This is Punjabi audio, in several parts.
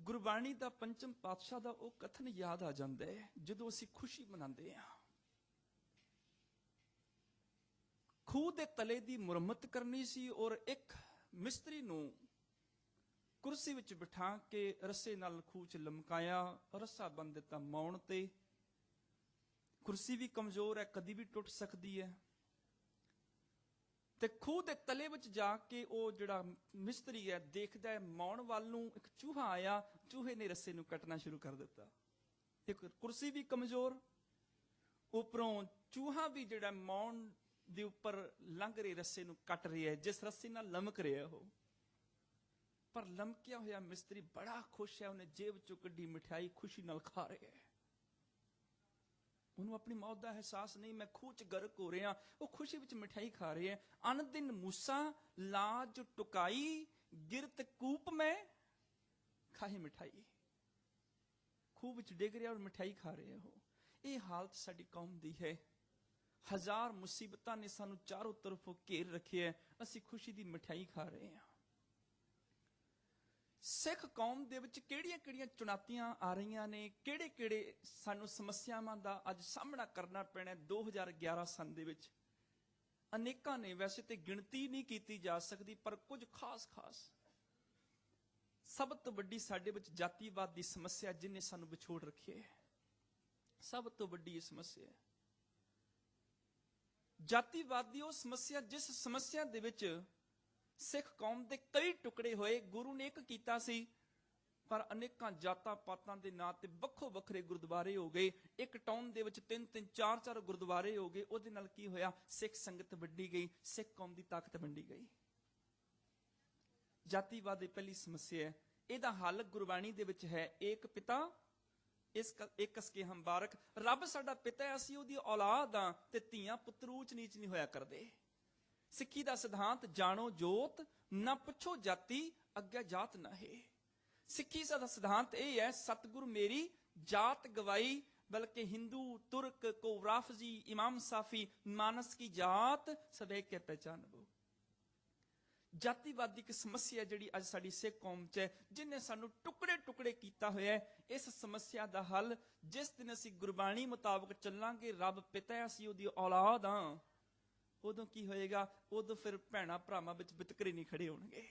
ਗੁਰਬਾਣੀ ਦਾ ਪੰਚਮ ਪਾਤਸ਼ਾਹ ਦਾ ਉਹ ਕਥਨ ਯਾਦ ਆ ਜਾਂਦਾ ਹੈ, ਜਦੋਂ ਅਸੀਂ ਖੁਸ਼ੀ ਮਨਾਉਂਦੇ ਹਾਂ। ਖੂਹ ਦੇ ਤਲੇ ਦੀ ਮੁਰੰਮਤ ਕਰਨੀ ਸੀ ਔਰ ਇੱਕ ਮਿਸਤਰੀ ਨੂੰ ਕੁਰਸੀ ਵਿੱਚ ਬਿਠਾ ਕੇ ਰੱਸੇ ਨਾਲ ਖੂਹ 'ਚ ਲਮਕਾਇਆ, ਰੱਸਾ ਬੰਨ ਦਿੱਤਾ ਮੌਣ ਤੇ। ਕੁਰਸੀ ਵੀ ਕਮਜ਼ੋਰ ਹੈ, ਕਦੀ ਵੀ ਟੁੱਟ ਸਕਦੀ ਹੈ। ਤੇ ਖੂਹ ਦੇ ਤਲੇ ਵਿੱਚ ਜਾ ਕੇ ਉਹ ਜਿਹੜਾ ਮਿਸਤਰੀ ਹੈ, ਦੇਖਦਾ ਹੈ, ਮੌਣ ਵੱਲ ਨੂੰ ਇੱਕ ਚੂਹਾ ਆਇਆ, ਚੂਹੇ ਨੇ ਰੱਸੇ ਨੂੰ ਕੱਟਣਾ ਸ਼ੁਰੂ ਕਰ ਦਿੱਤਾ। ਇੱਕ ਕੁਰਸੀ ਵੀ ਕਮਜ਼ੋਰ, ਉਪਰੋਂ ਚੂਹਾ ਵੀ ਜਿਹੜਾ ਮੌਣ ਦੇ ਉੱਪਰ ਲੰਘ ਰਹੇ ਰੱਸੇ ਨੂੰ ਕੱਟ ਰਿਹਾ ਹੈ, ਜਿਸ ਰੱਸੇ ਨਾਲ ਲਮਕ ਰਿਹਾ ਉਹ। ਪਰ ਲਮਕਿਆ ਹੋਇਆ ਮਿਸਤਰੀ ਬੜਾ ਖੁਸ਼ ਹੈ, ਉਹਨੇ ਜੇਬ ਚੋਂ ਕੱਢੀ ਮਠਿਆਈ ਖੁਸ਼ੀ ਨਾਲ ਖਾ ਰਿਹਾ ਹੈ। ਉਹਨੂੰ ਆਪਣੀ ਮੌਤ ਦਾ ਅਹਿਸਾਸ ਨਹੀਂ, ਮੈਂ ਖੂਹ ਚ ਗਰਕ ਹੋ ਰਿਹਾ, ਉਹ ਖੁਸ਼ੀ ਵਿੱਚ ਮਠਿਆਈ ਖਾ ਰਹੇ ਹੈ। ਅਨ ਦਿਨ ਮੂਸਾ, ਲਾਜ ਟੁਕਾਈ, ਗਿਰਤ ਕੂਪ ਮੈਂ, ਖਾਹੀ ਮਠਾਈ। ਖੂਹ ਵਿੱਚ ਡਿੱਗ ਰਿਹਾ ਔਰ ਮਠਿਆਈ ਖਾ ਰਹੇ ਉਹ। ਇਹ ਹਾਲਤ ਸਾਡੀ ਕੌਮ ਦੀ ਹੈ। ਹਜ਼ਾਰ ਮੁਸੀਬਤਾਂ ਨੇ ਸਾਨੂੰ ਚਾਰੋਂ ਤਰਫੋਂ ਘੇਰ ਰੱਖਿਆ ਹੈ। ਅਸੀਂ ਖੁਸ਼ੀ ਦੀ ਮਠਿਆਈ ਖਾ ਰਹੇ ਹਾਂ। ਸਿੱਖ ਕੌਮ ਦੇ ਵਿੱਚ ਕਿਹੜੀਆਂ-ਕਿਹੜੀਆਂ ਚੁਣੌਤੀਆਂ ਆ ਰਹੀਆਂ ਨੇ? ਕਿਹੜੇ-ਕਿਹੜੇ ਸਾਨੂੰ ਸਮੱਸਿਆਵਾਂ ਦਾ ਅੱਜ ਸਾਹਮਣਾ ਕਰਨਾ ਪੈਣਾ ਹੈ 2011 ਸੰਨ ਦੇ ਵਿੱਚ? ਅਨੇਕਾਂ ਨੇ ਵੈਸੇ ਤੇ ਗਿਣਤੀ ਨਹੀਂ ਕੀਤੀ ਜਾ ਸਕਦੀ, ਪਰ ਕੁਝ ਖਾਸ-ਖਾਸ। ਸਭ ਤੋਂ ਵੱਡੀ ਸਾਡੇ ਵਿੱਚ ਜਾਤੀਵਾਦ ਦੀ ਸਮੱਸਿਆ ਜਿਨੇ ਸਾਨੂੰ ਵਿਛੋੜ ਰੱਖਿਆ ਹੈ। ਸਭ ਤੋਂ ਵੱਡੀ ਇਹ ਸਮੱਸਿਆ ਹੈ। ਜਾਤੀਵਾਦ ਦੀ ਉਹ ਸਮੱਸਿਆ ਜਿਸ ਸਮੱਸਿਆ ਦੇ ਵਿੱਚ ਸਿੱਖ ਕੌਮ ਦੇ ਕਈ ਟੁਕੜੇ ਹੋਏ, ਗੁਰੂ ਨੇ ਇੱਕ ਕੀਤਾ ਸੀ, ਪਰ ਅਨੇਕਾਂ ਜਾਤਾਂ ਪਾਤਾਂ ਦੇ ਨਾਂ ਤੇ ਵੱਖੋ ਵੱਖਰੇ ਗੁਰਦੁਆਰੇ ਹੋ ਗਏ। ਇੱਕ ਟਾਊਨ ਦੇ ਵਿੱਚ ਤਿੰਨ ਤਿੰਨ, ਚਾਰ ਚਾਰ ਗੁਰਦੁਆਰੇ ਹੋ ਗਏ। ਉਹਦੇ ਨਾਲ ਕੀ ਹੋਇਆ? ਸਿੱਖ ਸੰਗਤ ਵੱਡੀ ਗਈ, ਸਿੱਖ ਕੌਮ ਦੀ ਤਾਕਤ ਵੰਡੀ ਗਈ। ਜਾਤੀਵਾਦ ਦੀ ਪਹਿਲੀ ਸਮੱਸਿਆ ਹੈ। ਇਹਦਾ ਹੱਲ ਗੁਰਬਾਣੀ ਦੇ ਵਿੱਚ ਹੈ, ਏਕ ਪਿਤਾ, ਇਸ ਇੱਕ ਕਸਕੇ ਹਮ ਬਾਰਕ ਰੱਬ ਸਾਡਾ ਪਿਤਾ ਹੈ, ਅਸੀਂ ਉਹਦੀ ਔਲਾਦ ਆ ਤੇ ਧੀਆਂ ਪੁੱਤਰ ਊਚ ਨੀਚ ਨਹੀਂ ਹੋਇਆ ਕਰਦੇ। ਸਿੱਖੀ ਦਾ ਸਿਧਾਂਤ, ਜਾਣੋ ਜੋਤ, ਨਾ ਪੁੱਛੋ ਜਾਤੀ, ਅੱਗੇ ਜਾਤ ਨਾ ਹੈ। ਸਿੱਖੀ ਦਾ ਸਿਧਾਂਤ ਇਹ ਹੈ, ਸਤਿਗੁਰ ਮੇਰੀ ਜਾਤ ਗਵਾਈ, ਬਲਕਿ ਹਿੰਦੂ, ਤੁਰਕ ਕੋ ਰਾਫਜ਼ੀ ਇਮਾਮ ਸਾਫੀ, ਮਾਨਸ ਕੀ ਜਾਤ ਸਦੇ ਕੇ ਪਹਿਚਾਨਬੋ ਜਾਤੀਵਾਦੀ ਇੱਕ ਸਮੱਸਿਆ ਜਿਹੜੀ ਅੱਜ ਸਾਡੀ ਸਿੱਖ ਕੌਮ 'ਚ ਹੈ, ਜਿਨੇ ਸਾਨੂੰ ਟੁਕੜੇ ਟੁਕੜੇ ਕੀਤਾ ਹੋਇਆ ਹੈ, ਇਸ ਸਮੱਸਿਆ ਦਾ ਹੱਲ ਜਿਸ ਦਿਨ ਅਸੀਂ ਗੁਰਬਾਣੀ ਮੁਤਾਬਕ ਚੱਲਾਂਗੇ, ਰੱਬ ਪਿਤਾ ਹੈ, ਅਸੀਂ ਉਹਦੀ ਔਲਾਦ ਹਾਂ। ਉਦੋਂ ਕੀ ਹੋਏਗਾ? ਉਦੋਂ ਫਿਰ ਭੈਣਾ ਭਰਾਵਾਂ ਵਿੱਚ ਵਿਤਕਰੇ ਨਹੀਂ ਖੜੇ ਹੋਣਗੇ।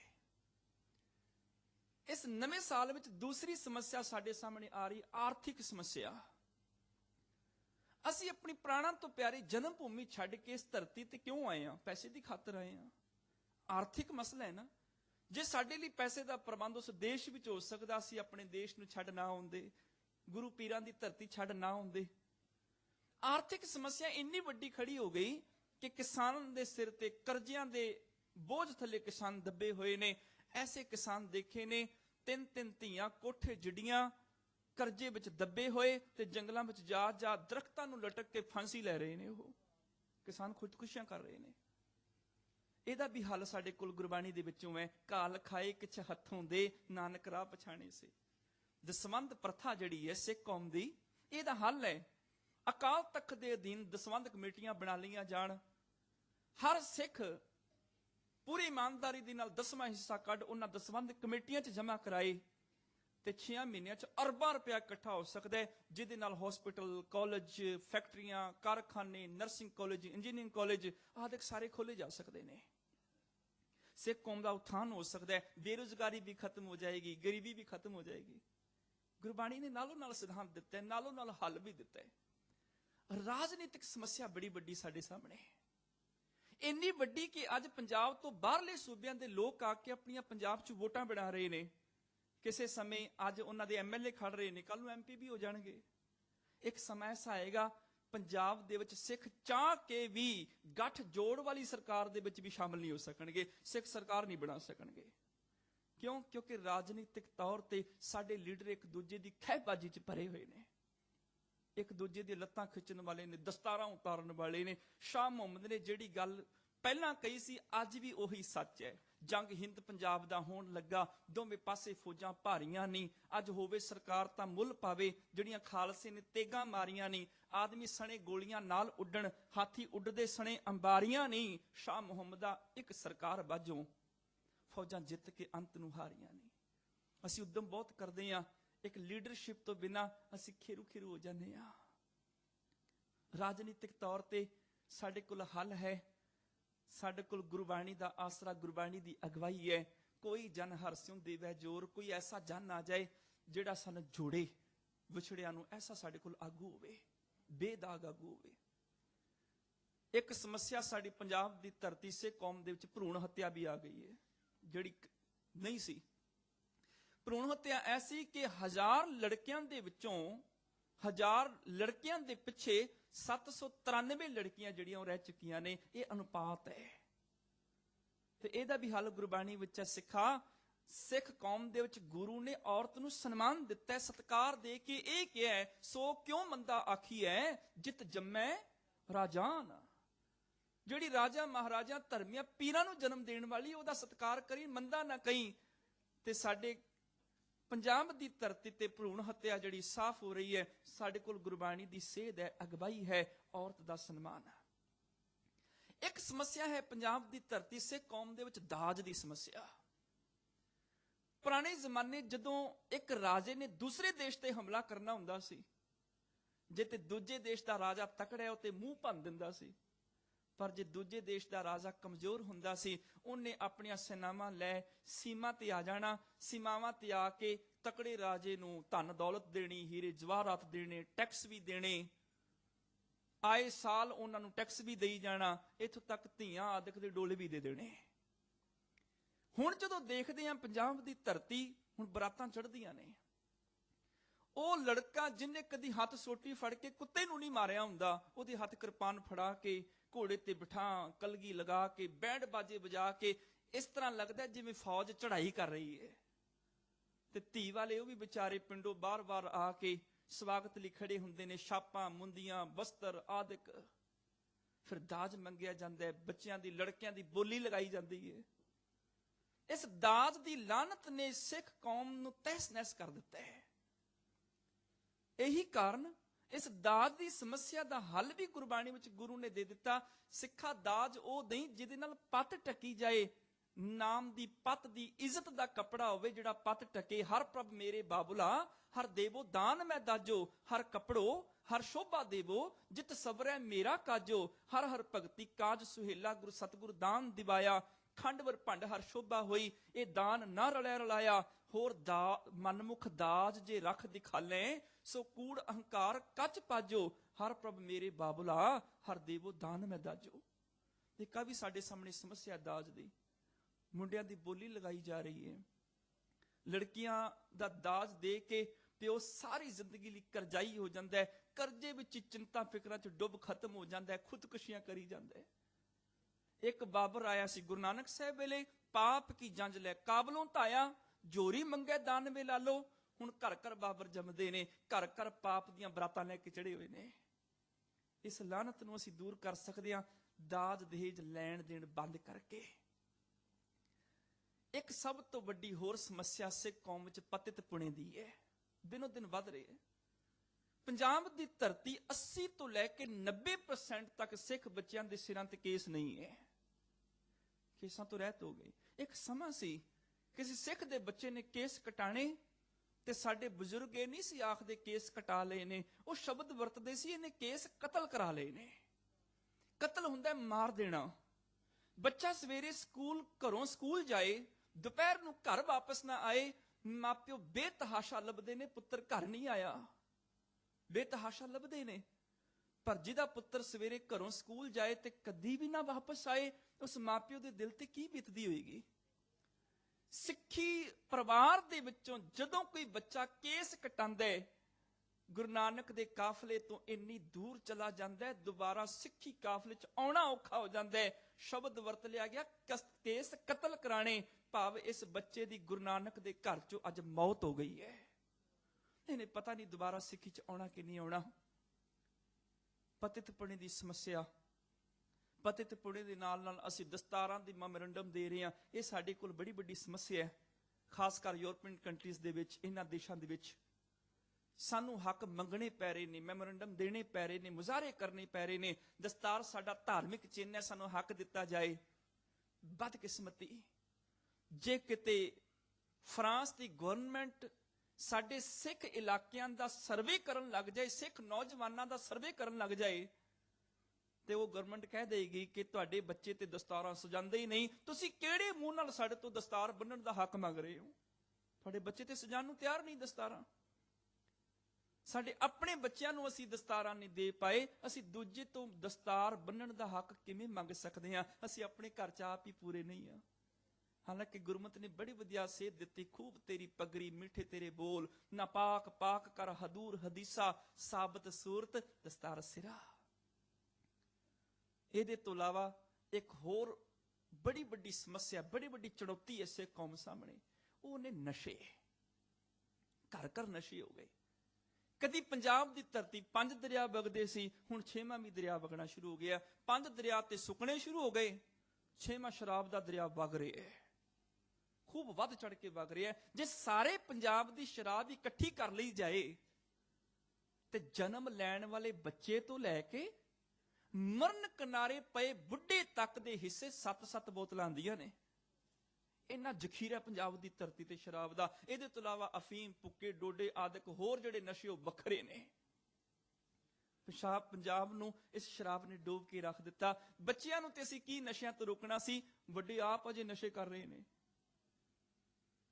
ਇਸ ਨਵੇਂ ਸਾਲ ਵਿੱਚ ਦੂਸਰੀ ਸਮੱਸਿਆ ਸਾਡੇ ਸਾਹਮਣੇ ਆ ਰਹੀ, ਆਰਥਿਕ ਸਮੱਸਿਆ। ਅਸੀਂ ਆਪਣੀ ਪ੍ਰਾਣਾਂ ਤੋਂ ਪਿਆਰੀ ਜਨਮ ਭੂਮੀ ਛੱਡ ਕੇ ਇਸ ਧਰਤੀ ਤੇ ਕਿਉਂ ਆਏ ਆ ਪੈਸੇ ਦੀ ਖਾਤਰ ਆਏ ਆ ਆਰਥਿਕ ਮਸਲਾ ਹੈ ਨਾ? ਜੇ ਸਾਡੇ ਲਈ ਪੈਸੇ ਦਾ ਪ੍ਰਬੰਧ ਉਸ ਦੇਸ਼ ਵਿੱਚ ਹੋ ਸਕਦਾ ਸੀ ਆਪਣੇ ਦੇਸ਼ ਨੂੰ ਛੱਡ ਨਾ ਆਉਂਦੇ। ਗੁਰੂ ਪੀਰਾਂ ਦੀ ਧਰਤੀ ਛੱਡ ਨਾ ਆਉਂਦੇ। ਆਰਥਿਕ ਸਮੱਸਿਆ ਇੰਨੀ ਵੱਡੀ ਖੜੀ ਹੋ ਗਈ ਕਿ ਕਿਸਾਨ ਦੇ ਸਿਰ ਤੇ ਕਰਜ਼ਿਆਂ ਦੇ ਬੋਝ ਥੱਲੇ ਕਿਸਾਨ ਦੱਬੇ ਹੋਏ ਨੇ, ਐਸੇ ਕਿਸਾਨ ਦੇਖੇ ਨੇ, ਤਿੰਨ ਤਿੰਨ ਧੀਆਂ ਕੋਠੇ ਜੜੀਆਂ ਕਰਜ਼ੇ ਵਿੱਚ ਦੱਬੇ ਹੋਏ ਤੇ ਜੰਗਲਾਂ ਵਿੱਚ ਜਾ ਜਾ ਦਰਖਤਾਂ ਨੂੰ ਲਟਕ ਕੇ ਫਾਂਸੀ ਲੈ ਰਹੇ ਨੇ ਉਹ। ਕਿਸਾਨ ਖੁਦਕੁਸ਼ੀਆਂ ਕਰ ਰਹੇ ਨੇ। ਇਹਦਾ ਵੀ ਹੱਲ ਸਾਡੇ ਕੋਲ ਗੁਰਬਾਣੀ ਦੇ ਵਿੱਚੋਂ ਹੈ ਕਾਲ ਖਾਏ ਕਿਛ ਹੱਥੋਂ ਦੇ, ਨਾਨਕ ਰਾਹ ਪਛਾਣੇ ਸੇ। ਦਸਵੰਦ ਪ੍ਰਥਾ ਜਿਹੜੀ ਹੈ, ਸਿੱਖ ਕੌਮ ਦੀ, ਇਹਦਾ ਹੱਲ ਹੈ। ਅਕਾਲ ਤਖਤ ਦੇ ਅਧੀਨ ਦਸਵੰਦ ਕਮੇਟੀਆਂ ਬਣਾ ਲਈਆਂ ਜਾਣ ਹਰ ਸਿੱਖ ਪੂਰੀ ਇਮਾਨਦਾਰੀ ਦੇ ਨਾਲ ਦਸਵਾਂ ਹਿੱਸਾ ਕੱਢ ਉਹਨਾਂ ਦਸਵੰਦ ਕਮੇਟੀਆਂ 'ਚ ਜਮ੍ਹਾਂ ਕਰਾਏ ਤੇ 6 ਮਹੀਨਿਆਂ 'ਚ ਅਰਬਾਂ ਰੁਪਇਆ ਇਕੱਠਾ ਹੋ ਸਕਦਾ ਹੈ, ਜਿਹਦੇ ਨਾਲ ਹਸਪੀਟਲ ਕਾਲਜ ਫੈਕਟਰੀਆਂ ਕਾਰਖਾਨੇ ਨਰਸਿੰਗ ਕਾਲਜ ਇੰਜੀਨੀਅਰਿੰਗ ਕਾਲਜ ਆਦਿ ਸਾਰੇ ਖੋਲੇ ਜਾ ਸਕਦੇ ਨੇ। ਸਿੱਖ ਕੌਮ ਦਾ ਉਥਾਨ ਹੋ ਸਕਦਾ ਹੈ, ਬੇਰੁਜ਼ਗਾਰੀ ਵੀ ਖਤਮ ਹੋ ਜਾਏਗੀ, ਗਰੀਬੀ ਵੀ ਖਤਮ ਹੋ ਜਾਏਗੀ। ਗੁਰਬਾਣੀ ਨੇ ਨਾਲੋਂ ਨਾਲ ਸਿਧਾਂਤ ਦਿੱਤਾ ਹੈ, ਨਾਲੋਂ ਨਾਲ ਹੱਲ ਵੀ ਦਿੱਤਾ ਹੈ। ਰਾਜਨੀਤਿਕ ਸਮੱਸਿਆ ਬੜੀ ਵੱਡੀ ਸਾਡੇ ਸਾਹਮਣੇ ਹੈ। ਇੰਨੀ ਵੱਡੀ ਕਿ ਅੱਜ ਪੰਜਾਬ ਤੋਂ ਬਾਹਰਲੇ ਸੂਬਿਆਂ ਦੇ ਲੋਕ ਆ ਕੇ ਆਪਣੀਆਂ ਪੰਜਾਬ 'ਚ ਵੋਟਾਂ ਬਣਾ ਰਹੇ ਨੇ। ਕਿਸੇ ਸਮੇਂ ਅੱਜ ਉਹਨਾਂ ਦੇ ਐਮਐਲਏ ਖੜ ਰਹੇ ਨੇ ਕੱਲ ਨੂੰ ਐਮਪੀ ਵੀ ਹੋ ਜਾਣਗੇ। ਇੱਕ ਸਮਾਂ ਐਸਾ ਆਏਗਾ, ਪੰਜਾਬ ਦੇ ਵਿੱਚ ਸਿੱਖ ਚਾਹ ਕੇ ਵੀ ਗੱਠ ਜੋੜ ਵਾਲੀ ਸਰਕਾਰ ਦੇ ਵਿੱਚ ਵੀ ਸ਼ਾਮਲ ਨਹੀਂ ਹੋ ਸਕਣਗੇ, ਸਿੱਖ ਸਰਕਾਰ ਨਹੀਂ ਬਣਾ ਸਕਣਗੇ। ਕਿਉਂ? ਕਿਉਂਕਿ ਰਾਜਨੀਤਿਕ ਤੌਰ ਤੇ ਸਾਡੇ ਲੀਡਰ ਇੱਕ ਦੂਜੇ ਦੀ ਖਹਿਬਾਜੀ 'ਚ ਭਰੇ ਹੋਏ ਨੇ। ਇੱਕ ਦੂਜੇ ਦੀ ਲੱਤਾਂ ਖਿੱਚਣ ਵਾਲੇ ਨੇ, ਦਸਤਾਰਾਂ ਉਤਾਰਨ ਵਾਲੇ ਨੇ, ਸ਼ਾਹ ਮੁਹੰਮਦ ਨੇ ਜਿਹੜੀ ਗੱਲ ਪਹਿਲਾਂ ਕਹੀ ਸੀ, ਅੱਜ ਵੀ ਉਹੀ ਸੱਚ ਹੈ। ਜੰਗ ਹਿੰਦ ਪੰਜਾਬ ਦਾ ਹੋਣ ਲੱਗਾ, ਦੋਵੇਂ ਪਾਸੇ ਫੌਜਾਂ ਭਾਰੀਆਂ ਨਹੀਂ ਅੱਜ ਹੋਵੇ ਸਰਕਾਰ ਤਾਂ ਮੁੱਲ ਪਾਵੇ, ਜਿਹੜੀਆਂ ਖਾਲਸੇ ਨੇ ਤੇਗਾ ਮਾਰੀਆਂ ਨਹੀਂ ਆਦਮੀ ਸਣੇ ਗੋਲੀਆਂ ਨਾਲ ਉੱਡਣ, ਹਾਥੀ ਉੱਡਦੇ ਸਣੇ ਅੰਬਾਰੀਆਂ ਨਹੀਂ ਸ਼ਾਹ ਮੁਹੰਮਦ ਇੱਕ ਸਰਕਾਰ ਬਾਝੋਂ ਫੌਜਾਂ ਜਿੱਤ ਕੇ ਅੰਤ ਨੂੰ ਹਾਰੀਆਂ ਨਹੀਂ ਅਸੀਂ ਉਦਮ ਬਹੁਤ ਕਰਦੇ ਆ ਇੱਕ ਲੀਡਰਸ਼ਿਪ ਤੋਂ ਬਿਨਾ ਅਸੀਂ ਖੇਰੂ ਖੇਰੂ ਹੋ ਜਾਂਦੇ ਆ ਰਾਜਨੀਤਿਕ ਤੌਰ ਤੇ ਸਾਡੇ ਕੋਲ ਹੱਲ ਹੈ। ਸਾਡੇ ਕੋਲ ਗੁਰਬਾਣੀ ਦਾ ਆਸਰਾ, ਗੁਰਬਾਣੀ ਦੀ ਅਗਵਾਈ ਹੈ। ਕੋਈ ਜਨ ਹਰਸਿਉ ਦੇਵੈ ਜੋਰ, ਕੋਈ ਐਸਾ ਜਨ ਆ ਜਾਏ ਜਿਹੜਾ ਸਾਨੂੰ ਜੋੜੇ, ਵਿਛੜਿਆਂ ਨੂੰ। ਐਸਾ ਸਾਡੇ ਕੋਲ ਆਗੂ ਹੋਵੇ, ਬੇਦਾਗ ਆਗੂ ਹੋਵੇ। ਇੱਕ ਸਮੱਸਿਆ ਸਾਡੀ ਪੰਜਾਬ ਦੀ ਧਰਤੀ ਸੇ ਕੌਮ ਦੇ ਵਿੱਚ ਭਰੂਣ ਹੱਤਿਆ ਵੀ ਆ ਗਈ ਹੈ, ਜਿਹੜੀ ਨਹੀਂ ਸੀ। ਭਰੂਣ ਹੱਤਿਆ ਐਸੀ ਕਿ ਹਜ਼ਾਰ ਲੜਕਿਆਂ ਦੇ ਵਿੱਚੋਂ ਹਜ਼ਾਰ ਲੜਕਿਆਂ ਦੇ ਪਿੱਛੇ 793 ਲੜਕੀਆਂ ਜਿਹੜੀਆਂ ਉਹ ਰਹਿ ਚੁੱਕੀਆਂ ਨੇ, ਇਹ ਅਨੁਪਾਤ ਹੈ। ਤੇ ਇਹਦਾ ਵੀ ਹੱਲ ਗੁਰਬਾਣੀ ਵਿੱਚ ਹੈ, ਸਿੱਖਾ, ਸਿੱਖ ਕੌਮ ਦੇ ਵਿੱਚ ਗੁਰੂ ਨੇ ਔਰਤ ਨੂੰ ਸਨਮਾਨ ਦਿੱਤਾ ਹੈ, ਸਤਕਾਰ ਦੇ ਕੇ ਇਹ ਕਿਹਾ ਸੋ ਕਿਉਂ ਮੰਦਾ ਆਖੀ ਹੈ, ਜਿਤ ਜੰਮੈ ਰਾਜਾਨ। ਜਿਹੜੀ ਰਾਜਾ ਮਹਾਰਾਜਾ ਧਰਮੀਆਂ ਪੀਰਾਂ ਨੂੰ ਜਨਮ ਦੇਣ ਵਾਲੀ, ਉਹਦਾ ਸਤਕਾਰ ਕਰੀ, ਮੰਦਾ ਨਾ ਕਹੀਂ, ਤੇ ਸਾਡੇ ਪੰਜਾਬ ਦੀ ਧਰਤੀ ਤੇ ਭਰੂਣ ਹੱਤਿਆ ਜਿਹੜੀ ਸਾਫ਼ ਹੋ ਰਹੀ ਹੈ, ਸਾਡੇ ਕੋਲ ਗੁਰਬਾਣੀ ਦੀ ਸੇਧ ਹੈ, ਅਗਵਾਈ ਹੈ, ਔਰਤ ਦਾ ਸਨਮਾਨ ਹੈ। ਇੱਕ ਸਮੱਸਿਆ ਹੈ ਪੰਜਾਬ ਦੀ ਧਰਤੀ ਸੇ ਕੌਮ ਦੇ ਵਿੱਚ ਦਾਜ ਦੀ ਸਮੱਸਿਆ। ਪੁਰਾਣੇ ਜ਼ਮਾਨੇ ਜਦੋਂ ਇੱਕ ਰਾਜੇ ਨੇ ਦੂਸਰੇ ਦੇਸ਼ ਤੇ ਹਮਲਾ ਕਰਨਾ ਹੁੰਦਾ ਸੀ ਜੇ ਤੇ ਦੂਜੇ ਦੇਸ਼ ਦਾ ਰਾਜਾ ਤਕੜਿਆ ਉਹ ਤੇ ਮੂੰਹ ਭੰਨ ਦਿੰਦਾ ਸੀ ਪਰ ਜੇ ਦੂਜੇ ਦੇਸ਼ ਦਾ ਰਾਜਾ ਕਮਜ਼ੋਰ ਹੁੰਦਾ ਸੀ, ਉਹਨੇ ਆਪਣੀਆਂ ਸੈਨਾਵਾਂ ਲੈ ਸੀਮਾ ਤੇ ਆ ਜਾਣਾ। ਸੀਮਾਵਾਂ ਤੇ ਆ ਕੇ ਤਕੜੇ ਰਾਜੇ ਨੂੰ ਧਨ ਦੌਲਤ ਦੇਣੀ, ਹੀਰੇ ਜਵਾਹਰਾਤ ਦੇਣੇ, ਟੈਕਸ ਵੀ ਦੇਣੇ। ਆਏ ਸਾਲ ਉਹਨਾਂ ਨੂੰ ਟੈਕਸ ਵੀ ਦੇਈ ਜਾਣਾ, ਇੱਥੋਂ ਤੱਕ ਧੀਆਂ ਆਦਿਕ ਦੇ ਡੋਲੇ ਵੀ ਦੇ ਦੇਣੇ। ਹੁਣ ਜਦੋਂ ਦੇਖਦੇ ਹਾਂ ਪੰਜਾਬ ਦੀ ਧਰਤੀ, ਹੁਣ ਬਰਾਤਾਂ ਚੜਦੀਆਂ ਨੇ। ਉਹ ਲੜਕਾ ਜਿਹਨੇ ਕਦੀ ਹੱਥ ਸੋਟੀ ਫੜ ਕੇ ਕੁੱਤੇ ਨੂੰ ਨਹੀਂ ਮਾਰਿਆ ਹੁੰਦਾ, ਉਹਦੇ ਹੱਥ ਕਿਰਪਾਨ ਫੜਾ ਕੇ ਘੋੜੇ ਤੇ ਬਿਠਾ, ਕਲਗੀ ਲਗਾ ਕੇ, ਬੈਂਡ ਬਾਜੇ ਵਜਾ ਕੇ, ਇਸ ਤਰ੍ਹਾਂ ਲੱਗਦਾ ਜਿਵੇਂ ਫੌਜ ਚੜ੍ਹਾਈ ਕਰ ਰਹੀ ਹੈ। ਤੇ ਧੀ ਵਾਲੇ ਉਹ ਵੀ ਵਿਚਾਰੇ ਪਿੰਡੋਂ ਬਾਰ-ਬਾਰ ਆ ਕੇ ਸਵਾਗਤ ਲਈ ਖੜੇ ਹੁੰਦੇ ਨੇ, ਛਾਪਾਂ, ਮੁੰਦੀਆਂ ਵਸਤਰ ਆਦਿਕ। ਫਿਰ ਦਾਜ ਮੰਗਿਆ ਜਾਂਦਾ ਹੈ, ਬੱਚਿਆਂ ਦੀ, ਲੜਕਿਆਂ ਦੀ ਬੋਲੀ ਲਗਾਈ ਜਾਂਦੀ ਹੈ। ਇਸ ਦਾਜ ਦੀ ਲਾਨਤ ਨੇ ਸਿੱਖ ਕੌਮ ਨੂੰ ਤਹਿਸ-ਨਹਿਸ ਕਰ ਦਿੱਤਾ ਹੈ। ਇਹੀ ਕਾਰਨ ਇਸ ਦਾਜ ਦੀ ਸਮੱਸਿਆ ਦਾ ਹੱਲ ਵੀ ਗੁਰਬਾਣੀ ਵਿੱਚ ਗੁਰੂ ਨੇ ਦੇ ਦਿੱਤਾ। ਸਿੱਖਾ ਦਾਜ ਉਹ ਨਹੀਂ ਜਿਹਦੇ ਨਾਲ ਪੱਤ ਟਕੀ ਜਾਏ। ਨਾਮ ਦੀ ਪੱਤ ਦੀ ਇੱਜ਼ਤ ਦਾ ਕਪੜਾ ਹੋਵੇ ਜਿਹੜਾ ਪੱਤ ਟਕੇ। ਹਰ ਪ੍ਰਭ ਮੇਰੇ ਬਾਬੁਲਾ, ਹਰ ਦੇਵੋ ਦਾਨ ਮੈਂ ਦਾਜੋ। ਹਰ ਕਪੜੋ, ਹਰ ਸ਼ੋਭਾ ਦੇਵੋ, ਜਿਤ ਸਬਰੈ ਮੇਰਾ ਕਾਜੋ। ਹਰ ਹਰ ਭਗਤੀ ਕਾਜ ਸੁਹੇਲਾ ਗੁਰੂ ਸਤਿਗੁਰ ਦਾਨ ਦਿਵਾਇਆ। ਖੰਡਵਰ ਭੰਡ ਹਰ ਸ਼ੋਭਾ ਹੋਈ। ਇਹ ਦਾਨ ਨਾ ਰਲਿਆ ਰਲਾਇਆ। ਹੋਰ ਦਾ, ਮਨਮੁਖ ਦਾਜ ਜੇ ਰੱਖ ਦਿਖਾਲੇ, ਸੋ ਕੂੜ ਅਹੰਕਾਰ ਕੱਚ ਪਾਜੋ। ਹਰ ਪ੍ਰਭ ਮੇਰੇ ਬਾਬੁਲਾ, ਹਰ ਦੇਵੋ ਦਾਨ ਮੈਂ ਦਾਜੋ। ਇਹ ਕਾਵੀ ਸਾਡੇ ਸਾਹਮਣੇ ਸਮੱਸਿਆ ਦਾਜ ਦੀ। ਮੁੰਡਿਆਂ ਦੀ ਬੋਲੀ ਲਗਾਈ ਜਾ ਰਹੀ ਹੈ ਲੜਕੀਆਂ ਦਾ ਦਾਜ ਦੇ ਕੇ ਪਿਓ ਸਾਰੀ ਜ਼ਿੰਦਗੀ ਲਈ ਕਰਜ਼ਾਈ ਹੋ ਜਾਂਦਾ ਹੈ। ਕਰਜ਼ੇ ਵਿੱਚ ਚਿੰਤਾ ਫਿਕਰਾਂ 'ਚ ਡੁੱਬ ਖਤਮ ਹੋ ਜਾਂਦਾ ਹੈ। ਖੁਦਕੁਸ਼ੀਆਂ ਕਰੀ ਜਾਂਦਾ ਹੈ। ਇੱਕ ਬਾਬਰ ਆਇਆ ਸੀ ਗੁਰੂ ਨਾਨਕ ਸਾਹਿਬ ਵੇਲੇ, ਪਾਪ ਕੀ ਜੰਜ ਲੈ, ਕਾਬਲੋਂ ਧਾਇਆ ਜੋਰੀ ਮੰਗੇ, ਦਾਨ ਵੇ ਲਾਲੋ ਹੁਣ ਘਰ ਘਰ ਬਾਬਰ ਜੰਮਦੇ ਨੇ, ਘਰ ਘਰ ਪਾਪ ਦੀਆਂ ਬਰਾਤਾਂ ਲੈ ਕੇ ਚੜੇ ਹੋਏ ਨੇ। ਇਸ ਲਾਨਤ ਨੂੰ ਅਸੀਂ ਦੂਰ ਕਰ ਸਕਦੇ ਹਾਂ, ਦਾਜ ਦਹੇਜ ਲੈਣ ਦੇਣ ਬੰਦ ਕਰਕੇ। ਇੱਕ ਸਭ ਤੋਂ ਵੱਡੀ ਹੋਰ ਸਮੱਸਿਆ ਸਿੱਖ ਕੌਮ ਵਿੱਚ ਪਤਿਤ ਪੁਣੇ ਦੀ ਹੈ। ਦਿਨੋ ਦਿਨ ਵੱਧ ਰਹੀ ਹੈ। ਪੰਜਾਬ ਦੀ ਧਰਤੀ 80 ਤੋਂ ਲੈ ਕੇ 90% ਤੱਕ ਸਿੱਖ ਬੱਚਿਆਂ ਦੇ ਸਿਰਾਂ ਤੇ ਕੇਸ ਨਹੀਂ ਹੈ। ਕੇਸਾਂ ਤੋਂ ਰਹਿਤ ਹੋ ਗਈ ਇੱਕ ਸਮਾਂ ਸੀ ਕਿਸੇ ਸਿੱਖ ਦੇ ਬੱਚੇ ਨੇ ਕੇਸ ਕਟਾਣੇ ਤੇ ਸਾਡੇ ਬਜ਼ੁਰਗ ਇਹ ਨਹੀਂ ਸੀ ਆਖਦੇ ਕੇਸ ਕਟਾ ਲਏ ਨੇ, ਉਹ ਸ਼ਬਦ ਵਰਤਦੇ ਸੀ, ਇਹਨੇ ਕੇਸ ਕਤਲ ਕਰਾ ਲਏ ਨੇ। ਕਤਲ ਹੁੰਦਾ ਮਾਰ ਦੇਣਾ। ਬੱਚਾ ਸਵੇਰੇ ਸਕੂਲ ਘਰੋਂ ਸਕੂਲ ਜਾਏ, ਦੁਪਹਿਰ ਨੂੰ ਘਰ ਵਾਪਸ ਨਾ ਆਏ, ਮਾਪਿਓ ਬੇਤਹਾਸ਼ਾ ਲੱਭਦੇ ਨੇ, ਪੁੱਤਰ ਘਰ ਨਹੀਂ ਆਇਆ। ਬੇਤਹਾਸ਼ਾ ਲੱਭਦੇ ਨੇ। ਪਰ ਜਿਹਦਾ ਪੁੱਤਰ ਸਵੇਰੇ ਘਰੋਂ ਸਕੂਲ ਜਾਏ ਤੇ ਕਦੀ ਵੀ ਨਾ ਵਾਪਸ ਆਏ, ਉਸ ਮਾਪਿਓ ਦੇ ਦਿਲ ਤੇ ਕੀ ਬੀਤਦੀ ਹੋਏਗੀ? ਸਿੱਖੀ ਪਰਿਵਾਰ ਦੇ ਵਿੱਚੋਂ ਜਦੋਂ ਕੋਈ ਬੱਚਾ ਕੇਸ ਕਟਾਉਂਦਾ ਹੈ, ਗੁਰੂ ਨਾਨਕ ਦੇ ਕਾਫਲੇ ਤੋਂ ਇੰਨੀ ਦੂਰ ਚਲਾ ਜਾਂਦਾ ਹੈ, ਦੁਬਾਰਾ ਸਿੱਖੀ ਕਾਫਲੇ 'ਚ ਆਉਣਾ ਔਖਾ ਹੋ ਜਾਂਦਾ ਹੈ। ਸ਼ਬਦ ਵਰਤ ਲਿਆ ਗਿਆ, ਕੇਸ ਕਤਲ ਕਰਾਣੇ। ਭਾਵ ਇਸ ਬੱਚੇ ਦੀ ਗੁਰੂ ਨਾਨਕ ਦੇ ਘਰ 'ਚੋਂ ਅੱਜ ਮੌਤ ਹੋ ਗਈ ਹੈ। ਇਹਨੇ ਪਤਾ ਨਹੀਂ ਦੁਬਾਰਾ ਸਿੱਖੀ 'ਚ ਆਉਣਾ ਕਿ ਨਹੀਂ ਆਉਣਾ। ਪਤਿਤਪਣੇ ਦੀ ਸਮੱਸਿਆ ਪਤਿਤ ਪੁਣੇ ਦੇ ਨਾਲ ਨਾਲ ਅਸੀਂ ਦਸਤਾਰਾਂ ਦੀ ਮੈਮੋਰੰਡਮ ਦੇ ਰਹੇ ਹਾਂ। ਇਹ ਸਾਡੇ ਕੋਲ ਬੜੀ ਵੱਡੀ ਸਮੱਸਿਆ ਹੈ, ਖਾਸ ਕਰ ਯੂਰਪੀਅਨ ਕੰਟਰੀਜ਼ ਦੇ ਵਿੱਚ, ਇਹਨਾਂ ਦੇਸ਼ਾਂ ਦੇ ਵਿੱਚ। ਸਾਨੂੰ ਹੱਕ ਮੰਗਣੇ ਪੈ ਰਹੇ ਨੇ, ਮੈਮੋਰੰਡਮ ਦੇਣੇ ਪੈ ਰਹੇ ਨੇ, ਮੁਜ਼ਾਹਰੇ ਕਰਨੇ ਪੈ ਰਹੇ ਨੇ। ਦਸਤਾਰ ਸਾਡਾ ਧਾਰਮਿਕ ਚਿੰਨ੍ਹ ਹੈ, ਸਾਨੂੰ ਹੱਕ ਦਿੱਤਾ ਜਾਏ। ਬਦਕਿਸਮਤੀ, ਜੇ ਕਿਤੇ ਫਰਾਂਸ ਦੀ ਗਵਰਨਮੈਂਟ ਸਾਡੇ ਸਿੱਖ ਇਲਾਕਿਆਂ ਦਾ ਸਰਵੇ ਕਰਨ ਲੱਗ ਜਾਏ, ਸਿੱਖ ਨੌਜਵਾਨਾਂ ਦਾ ਸਰਵੇ ਕਰਨ ਲੱਗ ਜਾਏ ਤੇ ਉਹ ਗਵਰਨਮੈਂਟ ਕਹਿ ਦੇਗੀ ਕਿ ਤੁਹਾਡੇ ਬੱਚੇ ਤੇ ਦਸਤਾਰਾਂ ਸਜਾਉਂਦੇ ਹੀ ਨਹੀਂ। ਤੁਸੀਂ ਕਿਹੜੇ ਮੂੰਹ ਨਾਲ ਸਾਡੇ ਤੋਂ ਦਸਤਾਰ ਬੰਨਣ ਦਾ ਹੱਕ ਮੰਗ ਰਹੇ ਹੋ? ਤੁਹਾਡੇ ਬੱਚੇ ਤੇ ਸਜਾਉਣ ਨੂੰ ਤਿਆਰ ਨਹੀਂ ਦਸਤਾਰਾਂ। ਸਾਡੇ ਆਪਣੇ ਬੱਚਿਆਂ ਨੂੰ ਅਸੀਂ ਦਸਤਾਰਾਂ ਨਹੀਂ ਦੇ ਪਾਏ। ਅਸੀਂ ਦੂਜੇ ਤੋਂ ਦਸਤਾਰ ਬੰਨਣ ਦਾ ਹੱਕ ਕਿਵੇਂ ਮੰਗ ਸਕਦੇ ਹਾਂ? ਅਸੀਂ ਆਪਣੇ ਘਰ ਚ ਆਪ ਹੀ ਪੂਰੇ ਨਹੀਂ ਆ ਹਾਲਾਂਕਿ ਗੁਰਮਤ ਨੇ ਬੜੀ ਵਧੀਆ ਸੇਧ ਦਿੱਤੀ, ਖੂਬ ਤੇਰੀ ਪਗਰੀ, ਮਿੱਠੇ ਤੇਰੇ ਬੋਲ ਨਾ ਪਾਕ ਪਾਕ ਕਰ ਹਦੂਰ ਹਦੀਸਾ, ਸਾਬਤ ਸੂਰਤ, ਦਸਤਾਰ ਸਿਰਾ। ਇਹਦੇ ਤੋਂ ਇਲਾਵਾ ਇੱਕ ਹੋਰ ਬੜੀ ਵੱਡੀ ਸਮੱਸਿਆ, ਬੜੀ ਵੱਡੀ ਚੁਣੌਤੀ ਇਸੇ ਕੌਮ ਸਾਹਮਣੇ, ਉਹ ਨੇ ਨਸ਼ੇ। ਘਰ ਘਰ ਨਸ਼ੇ ਹੋ ਗਏ। ਕਦੀ ਪੰਜਾਬ ਦੀ ਧਰਤੀ ਪੰਜ ਦਰਿਆ ਵਗਦੇ ਸੀ, ਹੁਣ ਛੇਵਾਂ ਵੀ ਦਰਿਆ ਵਗਣਾ ਸ਼ੁਰੂ ਹੋ ਗਿਆ। ਪੰਜ ਦਰਿਆ ਤੇ ਸੁੱਕਣੇ ਸ਼ੁਰੂ ਹੋ ਗਏ, ਛੇਵਾਂ ਸ਼ਰਾਬ ਦਾ ਦਰਿਆ ਵਗ ਰਿਹਾ ਹੈ। ਖੂਬ ਵੱਧ ਚੜ ਕੇ ਵਗ ਰਿਹਾ ਜੇ ਸਾਰੇ ਪੰਜਾਬ ਦੀ ਸ਼ਰਾਬ ਇਕੱਠੀ ਕਰ ਲਈ ਜਾਏ, ਤੇ ਜਨਮ ਲੈਣ ਵਾਲੇ ਬੱਚੇ ਤੋਂ ਲੈ ਕੇ ਮਰਨ ਕਿਨਾਰੇ ਪਏ ਬੁੱਢੇ ਤੱਕ ਦੇ ਹਿੱਸੇ 7-7 ਬੋਤਲਾਂ ਆਂਦੀਆਂ ਨੇ। ਇੰਨਾ ਜ਼ਖੀਰਾ ਪੰਜਾਬ ਦੀ ਧਰਤੀ ਤੇ ਸ਼ਰਾਬ ਦਾ। ਇਹਦੇ ਤੋਂ ਇਲਾਵਾ ਅਫੀਮ ਪੁੱਕੇ ਡੋਡੇ ਆਦਿਕ ਹੋਰ ਜਿਹੜੇ ਨਸ਼ੇ ਉਹ ਵੱਖਰੇ ਨੇ। ਪਿਸ਼ਾਬ ਪੰਜਾਬ ਨੂੰ ਇਸ ਸ਼ਰਾਬ ਨੇ ਡੋਬ ਕੇ ਰੱਖ ਦਿੱਤਾ। ਬੱਚਿਆਂ ਨੂੰ ਤੇ ਅਸੀਂ ਕੀ ਨਸ਼ਿਆਂ ਤੋਂ ਰੋਕਣਾ ਸੀ? ਵੱਡੇ ਆਪ ਅਜੇ ਨਸ਼ੇ ਕਰ ਰਹੇ ਨੇ।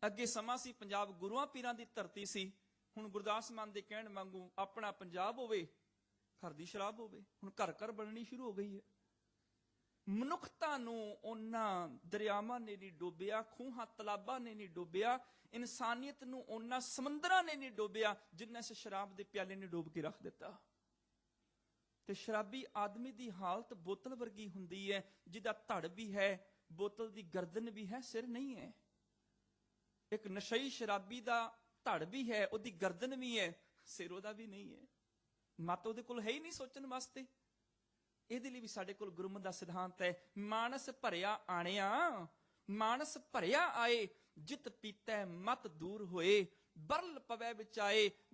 ਅੱਗੇ ਸਮਾਂ ਸੀ, ਪੰਜਾਬ ਗੁਰੂਆਂ ਪੀਰਾਂ ਦੀ ਧਰਤੀ ਸੀ। ਹੁਣ ਗੁਰਦਾਸ ਮਾਨ ਦੇ ਕਹਿਣ ਵਾਂਗੂ ਆਪਣਾ ਪੰਜਾਬ ਹੋਵੇ ਘਰ ਦੀ ਸ਼ਰਾਬ ਹੋਵੇ, ਹੁਣ ਘਰ ਘਰ ਬਣਨੀ ਸ਼ੁਰੂ ਹੋ ਗਈ ਹੈ। ਮਨੁੱਖਤਾ ਨੂੰ ਉਹਨਾਂ ਦਰਿਆਵਾਂ ਨੇ ਨਹੀਂ ਡੋਬਿਆ, ਖੂਹਾਂ ਤਲਾਬਾਂ ਨੇ ਨਹੀਂ ਡੋਬਿਆ, ਇਨਸਾਨੀਅਤ ਨੂੰ ਉਹਨਾਂ ਸਮੁੰਦਰਾਂ ਨੇ ਨਹੀਂ ਡੋਬਿਆ ਜਿੰਨਾ ਇਸ ਸ਼ਰਾਬ ਦੇ ਪਿਆਲੇ ਨੇ ਡੋਬ ਕੇ ਰੱਖ ਦਿੱਤਾ। ਤੇ ਸ਼ਰਾਬੀ ਆਦਮੀ ਦੀ ਹਾਲਤ ਬੋਤਲ ਵਰਗੀ ਹੁੰਦੀ ਹੈ, ਜਿਹਦਾ ਧੜ ਵੀ ਹੈ, ਬੋਤਲ ਦੀ ਗਰਦਨ ਵੀ ਹੈ, ਸਿਰ ਨਹੀਂ ਹੈ। ਇੱਕ ਨਸ਼ਈ ਸ਼ਰਾਬੀ ਦਾ ਧੜ ਵੀ ਹੈ, ਉਹਦੀ ਗਰਦਨ ਵੀ ਹੈ, ਸਿਰ ਉਹਦਾ ਵੀ ਨਹੀਂ ਹੈ। ਮਤ ਉਹਦੇ ਕੋਲ ਹੈ ਹੀ ਨਹੀਂ ਸੋਚਣ ਵਾਸਤੇ। ਇਹਦੇ ਲਈ ਵੀ ਸਾਡੇ ਕੋਲ ਗੁਰਮਤਿ ਦਾ ਸਿਧਾਂਤ ਹੈ, ਮਾਨਸ ਭਰਿਆ ਆਣਿਆ, ਮਾਨਸ ਭਰਿਆ ਆਏ, ਜਿਤ ਪੀਤੈ ਮਤ ਦੂਰ ਹੋਏ, ਬਰਲ ਪਵੈ ਵਿੱਚ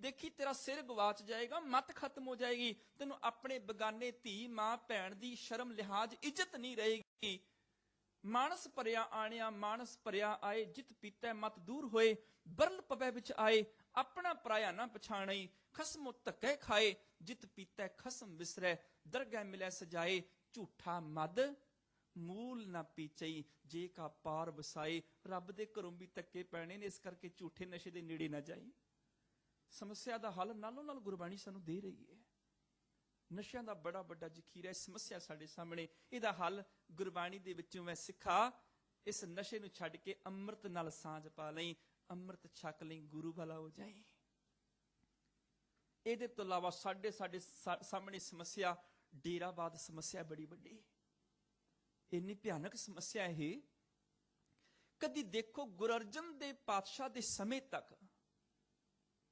ਦੇਖੀ ਤੇਰਾ ਸਿਰ ਗਵਾਚ ਜਾਏਗਾ, ਮਤ ਖਤਮ ਹੋ ਜਾਏਗੀ, ਤੈਨੂੰ ਆਪਣੇ ਬਗਾਨੇ ਧੀ ਮਾਂ ਭੈਣ ਦੀ ਸ਼ਰਮ ਲਿਹਾਜ਼ ਇੱਜ਼ਤ ਨਹੀਂ ਰਹੇਗੀ। ਮਾਨਸ ਭਰਿਆ ਆਣਿਆ, ਮਾਨਸ ਭਰਿਆ ਆਏ, ਜਿਤ ਪੀਤੈ ਮਤ ਦੂਰ ਹੋਏ, ਬਰਲ ਪਵੈ ਵਿੱਚ ਆਏ ਆਪਣਾ ਪਰਾਇਆ ਨਾ ਪਛਾਣਈ, ਖਸਮੋ ਧੱਕੇ ਖਾਏ, ਜਿਤ ਪੀਤੈ ਖਸਮ ਵਿਸਰੈ, ਦਰਗਹਿ ਮਿਲੈ ਸਜਾਏ, ਝੂਠਾ ਮਦ ਮੂਲ ਨਾ ਪੀਚਈ, ਜੇ ਕਾ ਪਾਰ ਵਸਾਏ, ਰੱਬ ਦੇ ਘਰੋਂ ਵੀ ਧੱਕੇ ਪੈਣੇ ਨੇ, ਇਸ ਕਰਕੇ ਝੂਠੇ ਨਸ਼ੇ ਦੇ ਨੇੜੇ ਨਾ ਜਾਈ। ਸਮੱਸਿਆ ਦਾ ਹੱਲ ਨਾਲੋਂ ਨਾਲ ਗੁਰਬਾਣੀ ਸਾਨੂੰ ਦੇ ਰਹੀ ਹੈ। ਨਸ਼ਿਆਂ ਦਾ ਬੜਾ ਵੱਡਾ ਜ਼ਖੀਰਾ ਹੈ, ਸਮੱਸਿਆ ਸਾਡੇ ਸਾਹਮਣੇ। ਇਹਦਾ ਹੱਲ ਗੁਰਬਾਣੀ ਦੇ ਵਿੱਚੋਂ ਮੈਂ ਸਿੱਖਾ, ਇਸ ਨਸ਼ੇ ਨੂੰ ਛੱਡ ਕੇ ਅੰਮ੍ਰਿਤ ਨਾਲ ਸਾਂਝ ਪਾ ਲਈ ਅੰਮ੍ਰਿਤ ਛਕ ਲਈ ਗੁਰੂ ਵਾਲਾ ਹੋ ਜਾਏ। ਇਹਦੇ ਤੋਂ ਇਲਾਵਾ ਸਾਡੇ ਸਾਡੇ ਸਾਹਮਣੇ ਸਮੱਸਿਆ ਡੇਰਾਬਾਦ ਸਮੱਸਿਆ ਬੜੀ ਵੱਡੀ। ਇੰਨੀ ਭਿਆਨਕ ਸਮੱਸਿਆ ਇਹ। ਕਦੀ ਦੇਖੋ ਗੁਰੂ ਅਰਜਨ ਦੇ ਪਾਤਸ਼ਾਹ ਦੇ ਸਮੇਂ ਤੱਕ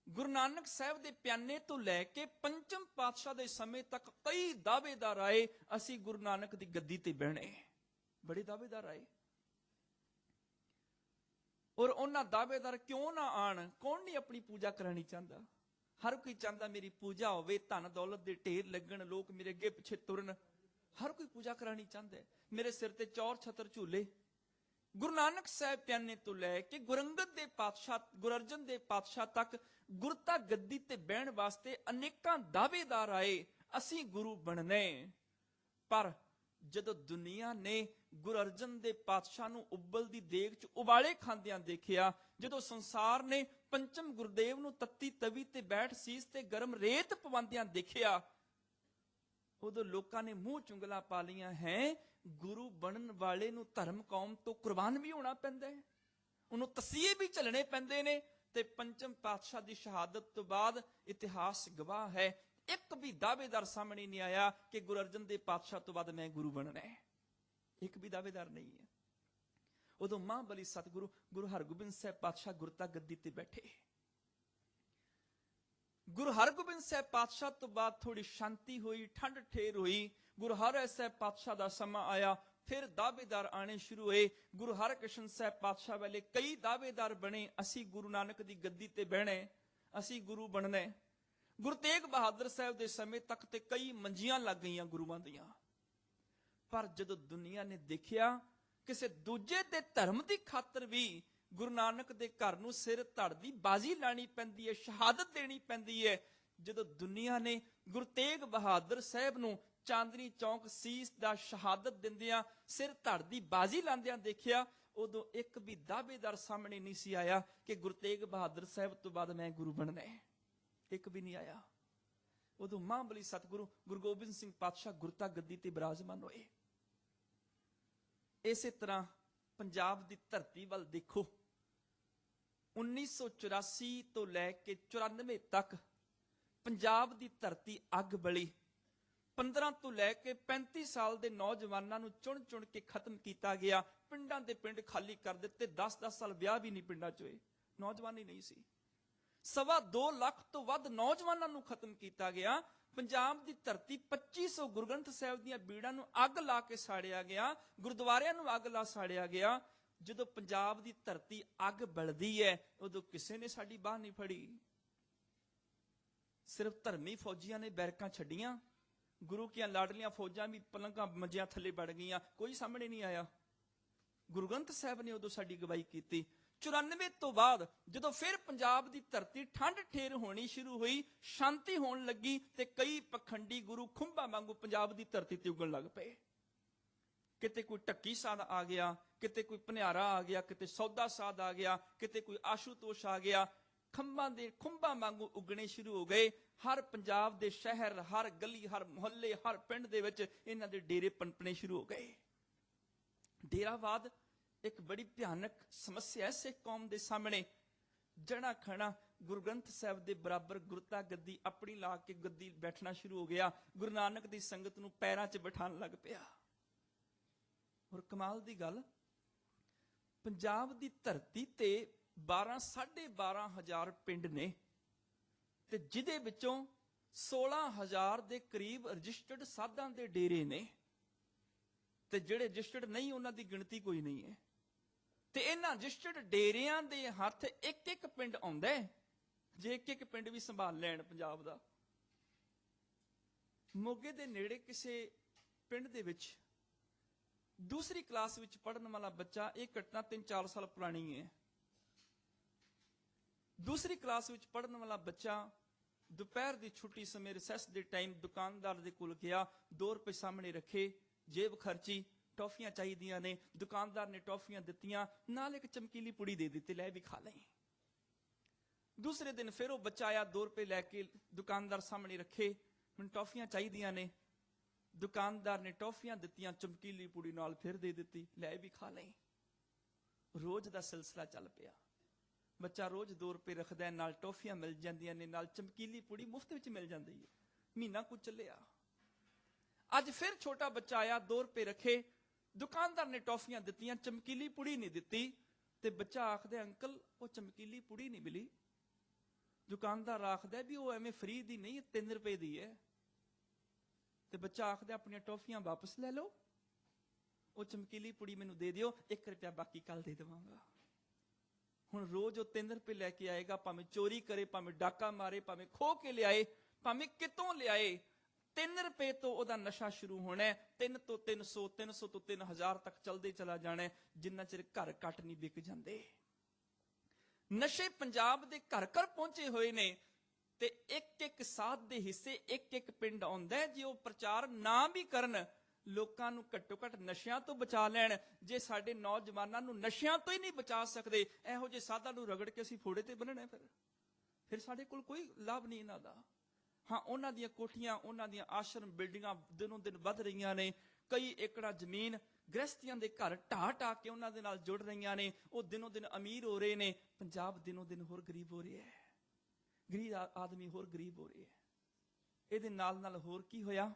ਗੁਰੂ ਨਾਨਕ ਸਾਹਿਬ ਦੇ ਪਿਆਨੇ ਤੋਂ ਲੈ ਕੇ ਪੰਚਮ ਪਾਤਸ਼ਾਹ ਦੇ ਸਮੇਂ ਤੱਕ ਕਈ ਦਾਅਵੇਦਾਰ ਆਏ, ਅਸੀਂ ਗੁਰੂ ਨਾਨਕ ਦੀ ਗੱਦੀ ਤੇ ਬਹਿਣੇ। ਬੜੇ ਦਾਅਵੇਦਾਰ ਆਏ। ਔਰ ਉਹਨਾਂ ਦਾਅਵੇਦਾਰ ਕਿਉਂ ਨਾ ਆਣ? ਕੌਣ ਨਹੀਂ ਆਪਣੀ ਪੂਜਾ ਕਰਾਣੀ ਚਾਹੁੰਦਾ? ਹਰ ਕੋਈ ਚਾਹੁੰਦਾ ਮੇਰੀ ਪੂਜਾ ਹੋਵੇ, ਧਨ ਦੌਲਤ ਦੇ ਢੇਰ ਲੱਗਣ, ਲੋਕ ਮੇਰੇ ਅੱਗੇ ਪਿੱਛੇ ਤੁਰਨ। ਹਰ ਕੋਈ ਪੂਜਾ ਕਰਾਣੀ ਚਾਹੁੰਦਾ ਮੇਰੇ ਸਿਰ ਤੇ ਚੌਰ ਛਤਰ ਝੂਲੇ। ਗੁਰੂ ਨਾਨਕ ਸਾਹਿਬ ਪਿਆਨੇ ਤੋਂ ਲੈ ਕੇ ਗੁਰੰਗਤ ਦੇ ਪਾਤਸ਼ਾਹ, ਗੁਰੂ ਦੇ ਪਾਤਸ਼ਾਹ ਤੱਕ ਗੁਰਤਾ ਗੱਦੀ ਤੇ ਬਹਿਣ ਵਾਸਤੇ ਅਨੇਕਾਂ ਦਾਅਵੇਦਾਰ ਆਏ, ਅਸੀਂ ਗੁਰੂ ਬਣਨੇ। ਪਰ ਜਦੋਂ ਦੁਨੀਆ ਨੇ ਗੁਰੂ ਅਰਜਨ ਦੇ ਪਾਤਸ਼ਾਹ ਨੂੰ ਉਬਲ ਦੀ ਦੇਗ 'ਚ ਉਬਾਲੇ ਖਾਂਦਿਆਂ ਦੇਖਿਆ, ਜਦੋਂ ਸੰਸਾਰ ਨੇ ਪੰਚਮ ਗੁਰਦੇਵ ਨੂੰ ਤੱਤੀ ਤਵੀ ਤੇ ਬੈਠ ਸੀਸ ਤੇ ਗਰਮ ਰੇਤ ਪਵਾਉਂਦਿਆਂ ਦੇਖਿਆ, ਉਦੋਂ ਲੋਕਾਂ ਨੇ ਮੂੰਹ ਚੁੰਗਲਾ ਪਾ ਲੀਆਂ ਹੈ, ਗੁਰੂ ਬਣਨ ਵਾਲੇ ਨੂੰ ਧਰਮ ਕੌਮ ਤੋਂ ਕੁਰਬਾਨ ਵੀ ਹੋਣਾ ਪੈਂਦਾ ਹੈ, ਉਹਨੂੰ ਤਸੀਹੇ ਵੀ ਝੱਲਣੇ ਪੈਂਦੇ ਨੇ ਤੇ ਪੰਚਮ ਪਾਤਸ਼ਾਹ ਦੀ ਸ਼ਹਾਦਤ ਤੋਂ ਬਾਅਦ ਇਤਿਹਾਸ ਗਵਾਹ ਹੈ, ਇੱਕ ਵੀ ਦਾਅਵੇਦਾਰ ਸਾਹਮਣੇ ਨਹੀਂ ਆਇਆ ਕਿ ਗੁਰੂ ਅਰਜਨ ਦੇ ਪਾਤਸ਼ਾਹ ਤੋਂ ਬਾਅਦ ਮੈਂ ਗੁਰੂ ਬਣਨਾ ਹੈ। ਇੱਕ ਵੀ ਦਾਅਵੇਦਾਰ ਨਹੀਂ ਹੈ। ਉਦੋਂ ਮਹਾਂਬਲੀ ਸਤਿਗੁਰੂ, ਗੁਰੂ ਹਰਗੋਬਿੰਦ ਸਾਹਿਬ ਪਾਤਸ਼ਾਹ ਗੁਰਤਾ ਗੱਦੀ ਤੇ ਬੈਠੇ। ਗੁਰੂ ਹਰਗੋਬਿੰਦ ਸਾਹਿਬ ਪਾਤਸ਼ਾਹ ਤੋਂ ਬਾਅਦ ਥੋੜੀ ਸ਼ਾਂਤੀ ਹੋਈ ਠੰਡ ਠੇਰ ਹੋਈ। ਗੁਰੂ ਹਰਿ ਸਾਹਿਬ ਪਾਤਸ਼ਾਹ ਦਾ ਸਮਾਂ ਆਇਆ। ਫਿਰ ਦਾਅਵੇਦਾਰ ਆਣੇ ਸ਼ੁਰੂ ਹੋਏ। ਗੁਰੂ ਹਰਕ੍ਰਿਸ਼ਨ ਸਾਹਿਬ ਪਾਤਸ਼ਾਹ ਵੇਲੇ ਕਈ ਦਾਅਵੇਦਾਰ ਬਣੇ। ਅਸੀਂ ਗੁਰੂ ਨਾਨਕ ਦੀ ਗੱਦੀ ਤੇ ਬਹਿਣੇ। ਅਸੀਂ ਗੁਰੂ ਬਣਨੇ। ਗੁਰੂ ਤੇਗ ਬਹਾਦਰ ਸਾਹਿਬ ਦੇ ਸਮੇਂ ਤੱਕ ਤੇ ਕਈ ਮੰਜੀਆਂ ਲੱਗ ਗਈਆਂ ਗੁਰੂਆਂ ਦੀਆਂ। ਪਰ ਜਦੋਂ ਦੁਨੀਆ ਨੇ ਦੇਖਿਆ, ਕਿਸੇ ਦੂਜੇ ਦੇ ਧਰਮ ਦੀ ਖਾਤਰ ਵੀ ਗੁਰੂ ਨਾਨਕ ਦੇ ਘਰ ਨੂੰ ਸਿਰ ਧੜ ਦੀ ਬਾਜ਼ੀ ਲਾਣੀ ਪੈਂਦੀ ਹੈ, ਸ਼ਹਾਦਤ ਦੇਣੀ ਪੈਂਦੀ ਹੈ, ਜਦੋਂ ਦੁਨੀਆ ਨੇ ਗੁਰੂ ਤੇਗ ਬਹਾਦਰ ਸਾਹਿਬ ਨੂੰ ਚਾਂਦਨੀ ਚੌਂਕ ਸੀਸ ਦਾ ਸ਼ਹਾਦਤ ਦਿੰਦਿਆਂ ਸਿਰ ਧੜ ਦੀ ਬਾਜ਼ੀ ਲਾਉਂਦਿਆਂ ਦੇਖਿਆ, ਉਦੋਂ ਇੱਕ ਵੀ ਦਾਅਵੇਦਾਰ ਸਾਹਮਣੇ ਨਹੀਂ ਸੀ ਆਇਆ ਕਿ ਗੁਰੂ ਤੇਗ ਬਹਾਦਰ ਸਾਹਿਬ ਤੋਂ ਬਾਅਦ ਮੈਂ ਗੁਰੂ ਬਣਨਾ ਹੈ। ਇੱਕ ਵੀ ਨਹੀਂ ਆਇਆ। ਉਦੋਂ ਮਾਂ ਮਹਾਂਬਲੀ ਸਤਿਗੁਰੂ ਗੁਰੂ ਗੋਬਿੰਦ ਸਿੰਘ ਪਾਤਸ਼ਾਹ ਗੁਰਤਾ ਗੱਦੀ ਤੇ ਬਿਰਾਜਮਾਨ ਹੋਏ। ਇਸੇ ਤਰ੍ਹਾਂ ਪੰਜਾਬ ਦੀ ਧਰਤੀ ਵੱਲ ਦੇਖੋ। 1984 ਤੋਂ ਲੈ ਕੇ 94 ਤੱਕ ਪੰਜਾਬ ਦੀ ਧਰਤੀ ਅੱਗ ਬਲੀ। 15 ਤੋਂ ਲੈ ਕੇ 35 ਸਾਲ ਦੇ ਨੌਜਵਾਨਾਂ ਨੂੰ ਚੁਣ ਚੁਣ ਕੇ ਖਤਮ ਕੀਤਾ ਗਿਆ। ਪਿੰਡਾਂ ਦੇ ਪਿੰਡ ਖਾਲੀ ਕਰ ਦਿੱਤੇ। 10-10 ਸਾਲ ਵਿਆਹ ਵੀ ਨਹੀਂ ਪਿੰਡਾਂ 'ਚ ਹੋਏ। ਨੌਜਵਾਨ ਹੀ ਨਹੀਂ ਸੀ। ਸਵਾ 2 ਲੱਖ ਤੋਂ ਵੱਧ ਨੌਜਵਾਨਾਂ ਨੂੰ ਖਤਮ ਕੀਤਾ ਗਿਆ। ਪੰਜਾਬ ਦੀ ਧਰਤੀ 2500 ਗੁਰੂ ਗ੍ਰੰਥ ਸਾਹਿਬ ਦੀਆਂ ਬੀੜਾਂ ਨੂੰ ਅੱਗ ਲਾ ਕੇ ਸਾੜਿਆ ਗਿਆ, ਗੁਰਦੁਆਰਿਆਂ ਨੂੰ ਅੱਗ ਲਾ ਸਾੜਿਆ ਗਿਆ। ਜਦੋਂ ਪੰਜਾਬ ਦੀ ਧਰਤੀ ਅੱਗ ਬਲਦੀ ਹੈ, ਉਦੋਂ ਕਿਸੇ ਨੇ ਸਾਡੀ ਬਾਹ ਨਹੀਂ ਫੜੀ। ਸਿਰਫ ਧਰਮੀ ਫੌਜੀਆਂ ਨੇ ਬੈਰਕਾਂ ਛੱਡੀਆਂ। ਗੁਰੂ ਕੀਆਂ ਲਾਡਲੀਆਂ ਫੌਜਾਂ ਵੀ ਪਲੰਘਾਂ ਮੰਜਿਆਂ ਥੱਲੇ ਵੜ ਗਈਆਂ। ਕੋਈ ਸਾਹਮਣੇ ਨਹੀਂ ਆਇਆ। ਗੁਰੂ ਗ੍ਰੰਥ ਸਾਹਿਬ ਨੇ ਉਦੋਂ ਸਾਡੀ ਗਵਾਹੀ ਕੀਤੀ। 94 ਤੋਂ ਬਾਅਦ ਜਦੋਂ ਫਿਰ ਪੰਜਾਬ ਦੀ ਧਰਤੀ ਠੰਡ ਠੇਰ ਹੋਣੀ ਸ਼ੁਰੂ ਹੋਈ, ਸ਼ਾਂਤੀ ਹੋਣ ਲੱਗੀ ਤੇ ਕਈ ਪਖੰਡੀ ਗੁਰੂ ਖੁੰਭਾ ਵਾਂਗੂ ਪੰਜਾਬ ਦੀ ਧਰਤੀ ਤੇ ਉਗਣ ਲੱਗ ਪਏ। ਕਿਤੇ ਕੋਈ ਟੱਕੀ ਸਾਧ ਆ ਗਿਆ, ਕਿਤੇ ਕੋਈ ਭਨਿਆਰਾ ਆ ਗਿਆ, ਕਿਤੇ ਸੌਦਾ ਸਾਧ ਆ ਗਿਆ, ਕਿਤੇ ਕੋਈ ਆਸ਼ੂਤੋਸ਼ ਆ ਗਿਆ, ਖੰਭਾਂ ਦੇ ਖੁੰਭਾਂ ਵਾਂਗੂ ਉਗਣੇ ਸ਼ੁਰੂ ਹੋ ਗਏ। ਹਰ ਪੰਜਾਬ ਦੇ ਸ਼ਹਿਰ, ਹਰ ਗਲੀ, ਹਰ ਮੁਹੱਲੇ, ਹਰ ਪਿੰਡ ਦੇ ਵਿੱਚ ਇਹਨਾਂ ਦੇ ਡੇਰੇ ਪਨਪਣੇ ਸ਼ੁਰੂ ਹੋ ਗਏ। ਡੇਰਾਵਾਦ ਇੱਕ ਬੜੀ ਭਿਆਨਕ ਸਮੱਸਿਆ ਹੈ ਸਿੱਖ ਕੌਮ ਦੇ ਸਾਹਮਣੇ ਜਣਾ ਖਣਾ ਗੁਰੂ ਗ੍ਰੰਥ ਸਾਹਿਬ ਦੇ ਬਰਾਬਰ ਗੁਰਤਾ ਗੱਦੀ ਆਪਣੀ ਲਾ ਕੇ ਗੱਦੀ ਬੈਠਣਾ ਸ਼ੁਰੂ ਹੋ ਗਿਆ, ਗੁਰੂ ਨਾਨਕ ਦੀ ਸੰਗਤ ਨੂੰ ਪੈਰਾਂ 'ਚ ਬਿਠਾਣ ਲੱਗ ਪਿਆ। ਔਰ ਕਮਾਲ ਦੀ ਗੱਲ, ਪੰਜਾਬ ਦੀ ਧਰਤੀ ਤੇ 12 12.5 ਹਜ਼ਾਰ ਪਿੰਡ ਨੇ ਤੇ ਜਿਹਦੇ ਵਿੱਚੋਂ 16000 ਦੇ ਕਰੀਬ ਰਜਿਸਟਰਡ ਸਾਧਾਂ ਦੇ ਡੇਰੇ ਨੇ ਤੇ ਜਿਹੜੇ ਰਜਿਸਟਰਡ ਨਹੀਂ, ਉਹਨਾਂ ਦੀ ਗਿਣਤੀ ਕੋਈ ਨਹੀਂ ਹੈ। ਤੇ ਇਹਨਾਂ ਰਜਿਸਟਰਡ ਡੇਰਿਆਂ ਦੇ ਹੱਥ ਇੱਕ ਇੱਕ ਪਿੰਡ ਆਉਂਦਾ ਜੇ ਇੱਕ ਇੱਕ ਪਿੰਡ ਵੀ ਸੰਭਾਲ ਲੈਣ ਪੰਜਾਬ ਦਾ। ਮੋਗੇ ਦੇ ਨੇੜੇ ਕਿਸੇ ਪਿੰਡ ਦੇ ਵਿੱਚ ਦੂਸਰੀ ਕਲਾਸ ਵਿੱਚ ਪੜਨ ਵਾਲਾ ਬੱਚਾ, ਇਹ ਘਟਨਾ 3-4 ਸਾਲ ਪੁਰਾਣੀ ਹੈ। ਦੂਸਰੀ ਕਲਾਸ ਵਿੱਚ ਪੜਨ ਵਾਲਾ ਬੱਚਾ ਦੁਪਹਿਰ ਦੀ ਛੁੱਟੀ ਸਮੇਂ ਰਿਸੈਸ ਦੇ ਟਾਈਮ ਦੁਕਾਨਦਾਰ ਦੇ ਕੋਲ ਗਿਆ 2 ਰੁਪਏ ਸਾਹਮਣੇ ਰੱਖੇ, ਜੇਬ ਖਰਚੀ ਟੌਫੀਆਂ ਚਾਹੀਦੀਆਂ ਨੇ, ਦੁਕਾਨਦਾਰ ਨੇ ਟੌਫੀਆਂ ਦਿੱਤੀਆਂ, ਨਾਲ ਇੱਕ ਚਮਕੀਲੀ ਪੁੜੀ ਦੇ ਦਿੱਤੀ, ਲੈ ਵੀ ਖਾ ਲੈ। ਦੂਸਰੇ ਦਿਨ ਫਿਰ ਉਹ ਬੱਚਾ ਆਇਆ 2 ਰੁਪਏ ਲੈ ਕੇ ਦੁਕਾਨਦਾਰ ਸਾਹਮਣੇ ਰੱਖੇ ਮੈਨੂੰ ਟੌਫੀਆਂ ਚਾਹੀਦੀਆਂ ਨੇ। ਦੁਕਾਨਦਾਰ ਨੇ ਟੌਫੀਆਂ ਦਿੱਤੀਆਂ, ਚਮਕੀਲੀ ਪੁੜੀ ਨਾਲ ਫਿਰ ਦੇ ਦਿੱਤੀ, ਲੈ ਵੀ ਖਾ ਲੈ। ਰੋਜ਼ ਦਾ ਸਿਲਸਿਲਾ ਚੱਲ ਪਿਆ। ਬੱਚਾ ਰੋਜ਼ 2 ਰੁਪਏ ਰੱਖਦਾ ਨਾਲ ਟੌਫੀਆਂ ਮਿਲ ਜਾਂਦੀਆਂ ਨੇ, ਨਾਲ ਚਮਕੀਲੀ ਪੁੜੀ ਮੁਫਤ ਵਿੱਚ ਮਿਲ ਜਾਂਦੀ ਹੈ। ਮਹੀਨਾ ਕੁ ਚੱਲਿਆ। ਅੱਜ ਫਿਰ ਛੋਟਾ ਬੱਚਾ ਆਇਆ 2 ਰੁਪਏ ਰੱਖੇ ਦੁਕਾਨਦਾਰ ਨੇ ਟੌਫੀਆਂ ਦਿੱਤੀਆਂ, ਚਮਕੀਲੀ ਪੁੜੀ ਨਹੀਂ ਦਿੱਤੀ ਤੇ ਬੱਚਾ ਆਖਦਾ, ਅੰਕਲ, ਉਹ ਚਮਕੀਲੀ ਪੁੜੀ ਨਹੀਂ ਮਿਲੀ। ਦੁਕਾਨਦਾਰ ਆਖਦਾ ਵੀ ਉਹ ਐਵੇਂ ਫ੍ਰੀ ਦੀ ਨਹੀਂ 3 ਰੁਪਏ ਦੀ ਹੈ। ਤੇ ਬੱਚਾ ਆਖਦਾ, ਆਪਣੀਆਂ ਟੌਫੀਆਂ ਵਾਪਸ ਲੈ ਲਓ। ਉਹ ਚਮਕੀਲੀ ਪੁੜੀ ਮੈਨੂੰ ਦੇ ਦਿਓ 1 ਰੁਪਿਆ ਬਾਕੀ ਕੱਲ ਦੇ ਦੇਵਾਂਗਾ। ਹੁਣ ਰੋਜ਼ ਉਹ 3 ਰੁਪਏ ਲੈ ਕੇ ਆਏਗਾ, ਭਾਵੇਂ ਚੋਰੀ ਕਰੇ, ਭਾਵੇਂ ਡਾਕਾ ਮਾਰੇ, ਭਾਵੇਂ ਖੋ ਕੇ ਲਿਆਏ, ਭਾਵੇਂ ਕਿਤੋਂ ਲਿਆਏ। 3 ਰੁਪਏ ਤੋਂ ਉਹਦਾ ਨਸ਼ਾ ਸ਼ੁਰੂ ਹੋਣਾ ਹੈ। 3 ਤੋਂ 300 300 ਤੋਂ 3000 ਤੱਕ ਚਲਦੇ ਚਲਾ ਜਾਣਾ ਜਿੰਨਾ ਚਿਰ ਘਰ ਕੱਟ ਨਹੀਂ ਵਿਕ ਜਾਂਦੇ। ਨਸ਼ੇ ਪੰਜਾਬ ਦੇ ਘਰ ਘਰ ਪਹੁੰਚੇ ਹੋਏ ਨੇ ਤੇ ਇੱਕ ਇੱਕ ਸਾਧ ਦੇ ਹਿੱਸੇ ਇੱਕ ਇੱਕ ਪਿੰਡ ਆਉਂਦਾ ਜੇ ਉਹ ਪ੍ਰਚਾਰ ਨਾ ਵੀ ਕਰਨ, ਲੋਕਾਂ ਨੂੰ ਘੱਟੋ ਘੱਟ ਨਸ਼ਿਆਂ ਤੋਂ ਬਚਾ ਲੈਣ। ਜੇ ਸਾਡੇ ਨੌਜਵਾਨਾਂ ਨੂੰ ਨਸ਼ਿਆਂ ਤੋਂ ਹੀ ਨਹੀਂ ਬਚਾ ਸਕਦੇ, ਇਹੋ ਜਿਹੇ ਸਾਧਾਂ ਨੂੰ ਰਗੜ ਕੇ ਅਸੀਂ ਫੋੜੇ ਤੇ ਬੰਨਣਾ ਫਿਰ। ਫਿਰ ਸਾਡੇ ਕੋਲ ਕੋਈ ਲਾਭ ਨਹੀਂ ਇਹਨਾਂ ਦਾ। ਹਾਂ, ਉਹਨਾਂ ਦੀਆਂ ਕੋਠੀਆਂ, ਉਹਨਾਂ ਦੀਆਂ ਆਸ਼ਰਮ ਬਿਲਡਿੰਗਾਂ ਦਿਨੋਂ ਦਿਨ ਵੱਧ ਰਹੀਆਂ ਨੇ। ਕਈ ਏਕੜਾ ਜ਼ਮੀਨ ਗ੍ਰਸਤੀਆਂ ਦੇ ਘਰ ਢਾਹ ਢਾਹ ਕੇ ਉਹਨਾਂ ਦੇ ਨਾਲ ਜੁੜ ਰਹੀਆਂ ਨੇ। ਉਹ ਦਿਨੋਂ ਦਿਨ ਅਮੀਰ ਹੋ ਰਹੇ ਨੇ। ਪੰਜਾਬ ਦਿਨੋਂ ਦਿਨ ਹੋਰ ਗਰੀਬ ਹੋ ਰਿਹਾ ਹੈ। ਗਰੀਬ ਆਦਮੀ ਹੋਰ ਗਰੀਬ ਹੋ ਰਿਹਾ ਹੈ। ਇਹਦੇ ਨਾਲ ਨਾਲ ਹੋਰ ਕੀ ਹੋਇਆ?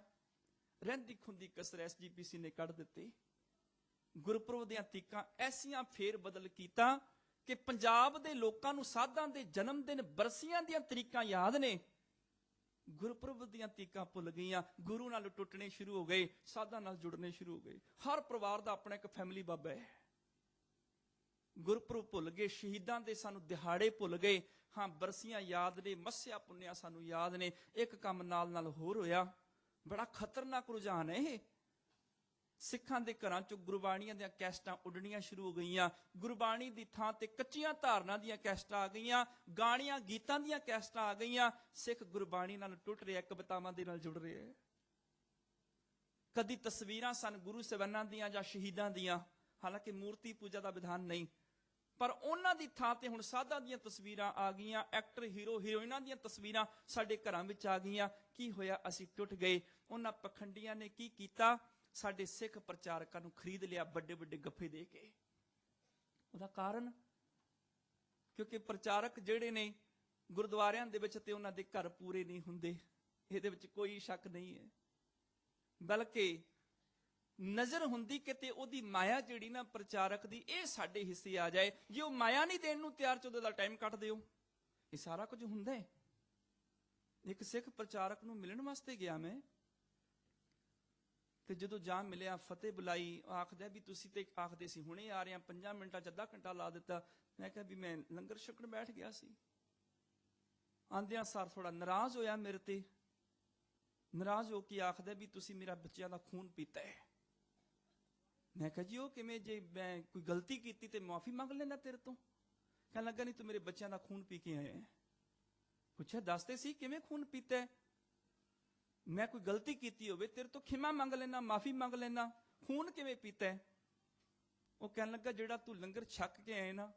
ਰਹਿੰਦੀ ਖੁੰਦੀ ਕਸਰ ਐਸਜੀਪੀਸੀ ਨੇ ਕੱਢ ਦਿੱਤੀ। ਗੁਰਪੁਰਬ ਦੀਆਂ ਤੀਕਾਂ ਐਸੀਆਂ ਫੇਰ ਬਦਲ ਕੀਤਾ ਕਿ ਪੰਜਾਬ ਦੇ ਲੋਕਾਂ ਨੂੰ ਸਾਧਾਂ ਦੇ ਜਨਮ ਦਿਨ ਬਰਸੀਆਂ ਦੀਆਂ ਤਰੀਕਾਂ ਯਾਦ ਨੇ। ਗੁਰਪੁਰਬ ਦੀਆਂ ਤੀਕਾਂ ਭੁੱਲ ਗਈਆਂ, ਗੁਰੂ ਨਾਲ ਟੁੱਟਣੇ ਸ਼ੁਰੂ ਹੋ ਗਏ, ਸਾਧਾਂ ਨਾਲ ਜੁੜਨੇ ਸ਼ੁਰੂ ਹੋ ਗਏ। ਹਰ ਪਰਿਵਾਰ ਦਾ ਆਪਣਾ ਇੱਕ ਫੈਮਿਲੀ ਬਾਬਾ ਹੈ। ਗੁਰਪੁਰਬ ਭੁੱਲ ਗਏ, ਸ਼ਹੀਦਾਂ ਦੇ ਸਾਨੂੰ ਦਿਹਾੜੇ ਭੁੱਲ ਗਏ। ਹਾਂ, ਬਰਸੀਆਂ ਯਾਦ ਨੇ, ਮੱਸਿਆ ਪੁੰਨਿਆ ਸਾਨੂੰ ਯਾਦ ਨੇ। ਇੱਕ ਕੰਮ ਨਾਲ ਨਾਲ ਹੋਰ ਹੋਇਆ। ਬੜਾ ਖਤਰਨਾਕ ਰੁਝਾਨ ਹੈ ਇਹ। ਸਿੱਖਾਂ ਦੇ ਘਰਾਂ ਚੋਂ ਗੁਰਬਾਣੀਆਂ ਦੀਆਂ ਕੈਸਟਾਂ ਉੱਡਣੀਆਂ ਸ਼ੁਰੂ ਹੋ ਗਈਆਂ। ਗੁਰਬਾਣੀ ਦੀ ਥਾਂ ਤੇ ਕੱਚੀਆਂ ਧਾਰਨਾ ਦੀਆਂ ਕੈਸਟਾਂ ਆ ਗਈਆਂ, ਗਾਣੀਆਂ, ਗੀਤਾਂ ਦੀਆਂ ਕੈਸਟਾਂ ਆ ਗਈਆਂ। ਸਿੱਖ ਗੁਰਬਾਣੀ ਨਾਲ ਟੁੱਟ ਰਿਹਾ ਕਵਿਤਾਵਾਂ ਦੇ ਨਾਲ ਜੁੜ ਰਿਹਾ ਕਦੀ ਤਸਵੀਰਾਂ ਸਨ ਗੁਰੂ ਸਵੰਨਾਂ ਦੀਆਂ ਜਾਂ ਸ਼ਹੀਦਾਂ ਦੀਆਂ। ਹਾਲਾਂਕਿ ਮੂਰਤੀ ਪੂਜਾ ਦਾ ਵਿਧਾਨ ਨਹੀਂ। ਪਰ ਉਹਨਾਂ ਦੀ ਥਾਂ ਤੇ ਹੁਣ ਸਾਧਾਂ ਦੀਆਂ ਤਸਵੀਰਾਂ ਆ ਗਈਆਂ, ਐਕਟਰ, ਹੀਰੋ, ਹੀਰੋਇਨਾਂ ਦੀਆਂ ਤਸਵੀਰਾਂ ਸਾਡੇ ਘਰਾਂ ਵਿੱਚ ਆ ਗਈਆਂ। ਕੀ ਹੋਇਆ? ਅਸੀਂ ਟੁੱਟ ਗਏ। ਉਹਨਾਂ ਪਖੰਡੀਆਂ ਨੇ ਕੀ ਕੀਤਾ? ਸਾਡੇ ਸਿੱਖ ਪ੍ਰਚਾਰਕਾਂ ਨੂੰ ਖਰੀਦ ਲਿਆ ਵੱਡੇ ਵੱਡੇ ਗੱਫੇ ਦੇ ਕੇ। ਉਹਦਾ ਕਾਰਨ? ਕਿਉਂਕਿ ਪ੍ਰਚਾਰਕ ਜਿਹੜੇ ਨੇ ਗੁਰਦੁਆਰਿਆਂ ਦੇ ਵਿੱਚ ਤੇ ਉਹਨਾਂ ਦੇ ਘਰ ਪੂਰੇ ਨਹੀਂ ਹੁੰਦੇ। ਇਹਦੇ ਵਿੱਚ ਕੋਈ ਸ਼ੱਕ ਨਹੀਂ ਹੈ। ਬਲਕਿ ਨਜ਼ਰ ਹੁੰਦੀ ਕਿਤੇ ਉਹਦੀ ਮਾਇਆ ਜਿਹੜੀ ਨਾ ਪ੍ਰਚਾਰਕ ਦੀ, ਇਹ ਸਾਡੇ ਹਿੱਸੇ ਆ ਜਾਏ। ਜੇ ਉਹ ਮਾਇਆ ਨਹੀਂ ਦੇਣ ਨੂੰ ਤਿਆਰ ਚੋਦੇ ਦਾ ਟਾਈਮ ਕੱਟ ਦਿਓ। ਇਹ ਸਾਰਾ ਕੁਝ ਹੁੰਦਾ ਹੈ। ਇੱਕ ਸਿੱਖ ਪ੍ਰਚਾਰਕ ਨੂੰ ਮਿਲਣ ਵਾਸਤੇ ਗਿਆ ਮੈਂ। ਤੇ ਜਦੋਂ ਜਾ ਮਿਲਿਆ, ਫਤਿਹ ਬੁਲਾਈ, ਆਖਦਾ ਵੀ ਤੁਸੀਂ ਤੇ ਆਖਦੇ ਸੀ, ਹੁਣੇ ਆ ਰਹੇ ਆ 5 ਮਿੰਟਾਂ ਚ ਅੱਧਾ ਘੰਟਾ ਲਾ ਦਿੱਤਾ। ਮੈਂ ਕਿਹਾ ਵੀ ਮੈਂ ਲੰਗਰ ਛਕਣ ਬੈਠ ਗਿਆ ਸੀ। ਆਂਦਿਆਂ ਸਾਰ ਥੋੜਾ ਨਾਰਾਜ਼ ਹੋਇਆ ਮੇਰੇ ਤੇ। ਨਾਰਾਜ਼ ਹੋ ਕੇ ਆਖਦਾ ਵੀ ਤੁਸੀਂ ਮੇਰਾ ਬੱਚਿਆਂ ਦਾ ਖੂਨ ਪੀਤਾ ਹੈ। ਮੈਂ ਕਿਹਾ ਜੀ, ਉਹ ਕਿਵੇਂ ਜੇ ਮੈਂ ਕੋਈ ਗਲਤੀ ਕੀਤੀ ਤੇ ਮਾਫੀ ਮੰਗ ਲੈਣਾ ਤੇਰੇ ਤੋਂ? ਕਹਿਣ ਲੱਗਾ, ਨਹੀਂ ਤੂੰ ਮੇਰੇ ਬੱਚਿਆਂ ਦਾ ਖੂਨ ਪੀ ਕੇ ਆਇਆ ਹੈ। ਪੁੱਛਿਆ, ਦੱਸਦੇ ਸੀ ਕਿਵੇਂ ਖੂਨ ਪੀਤਾ ਹੈ? ਮੈਂ ਕੋਈ ਗਲਤੀ ਕੀਤੀ ਹੋਵੇ, ਤੇਰੇ ਤੋਂ ਖਿਮਾ ਮੰਗ ਲੈਣਾ ਮਾਫੀ ਮੰਗ ਲੈਣਾ ਖੂਨ ਕਿਵੇਂ ਪੀਤਾ ਹੈ? ਉਹ ਕਹਿਣ ਲੱਗਾ, ਜਿਹੜਾ ਤੂੰ ਲੰਗਰ ਛੱਕ ਕੇ ਆਏ ਨਾ,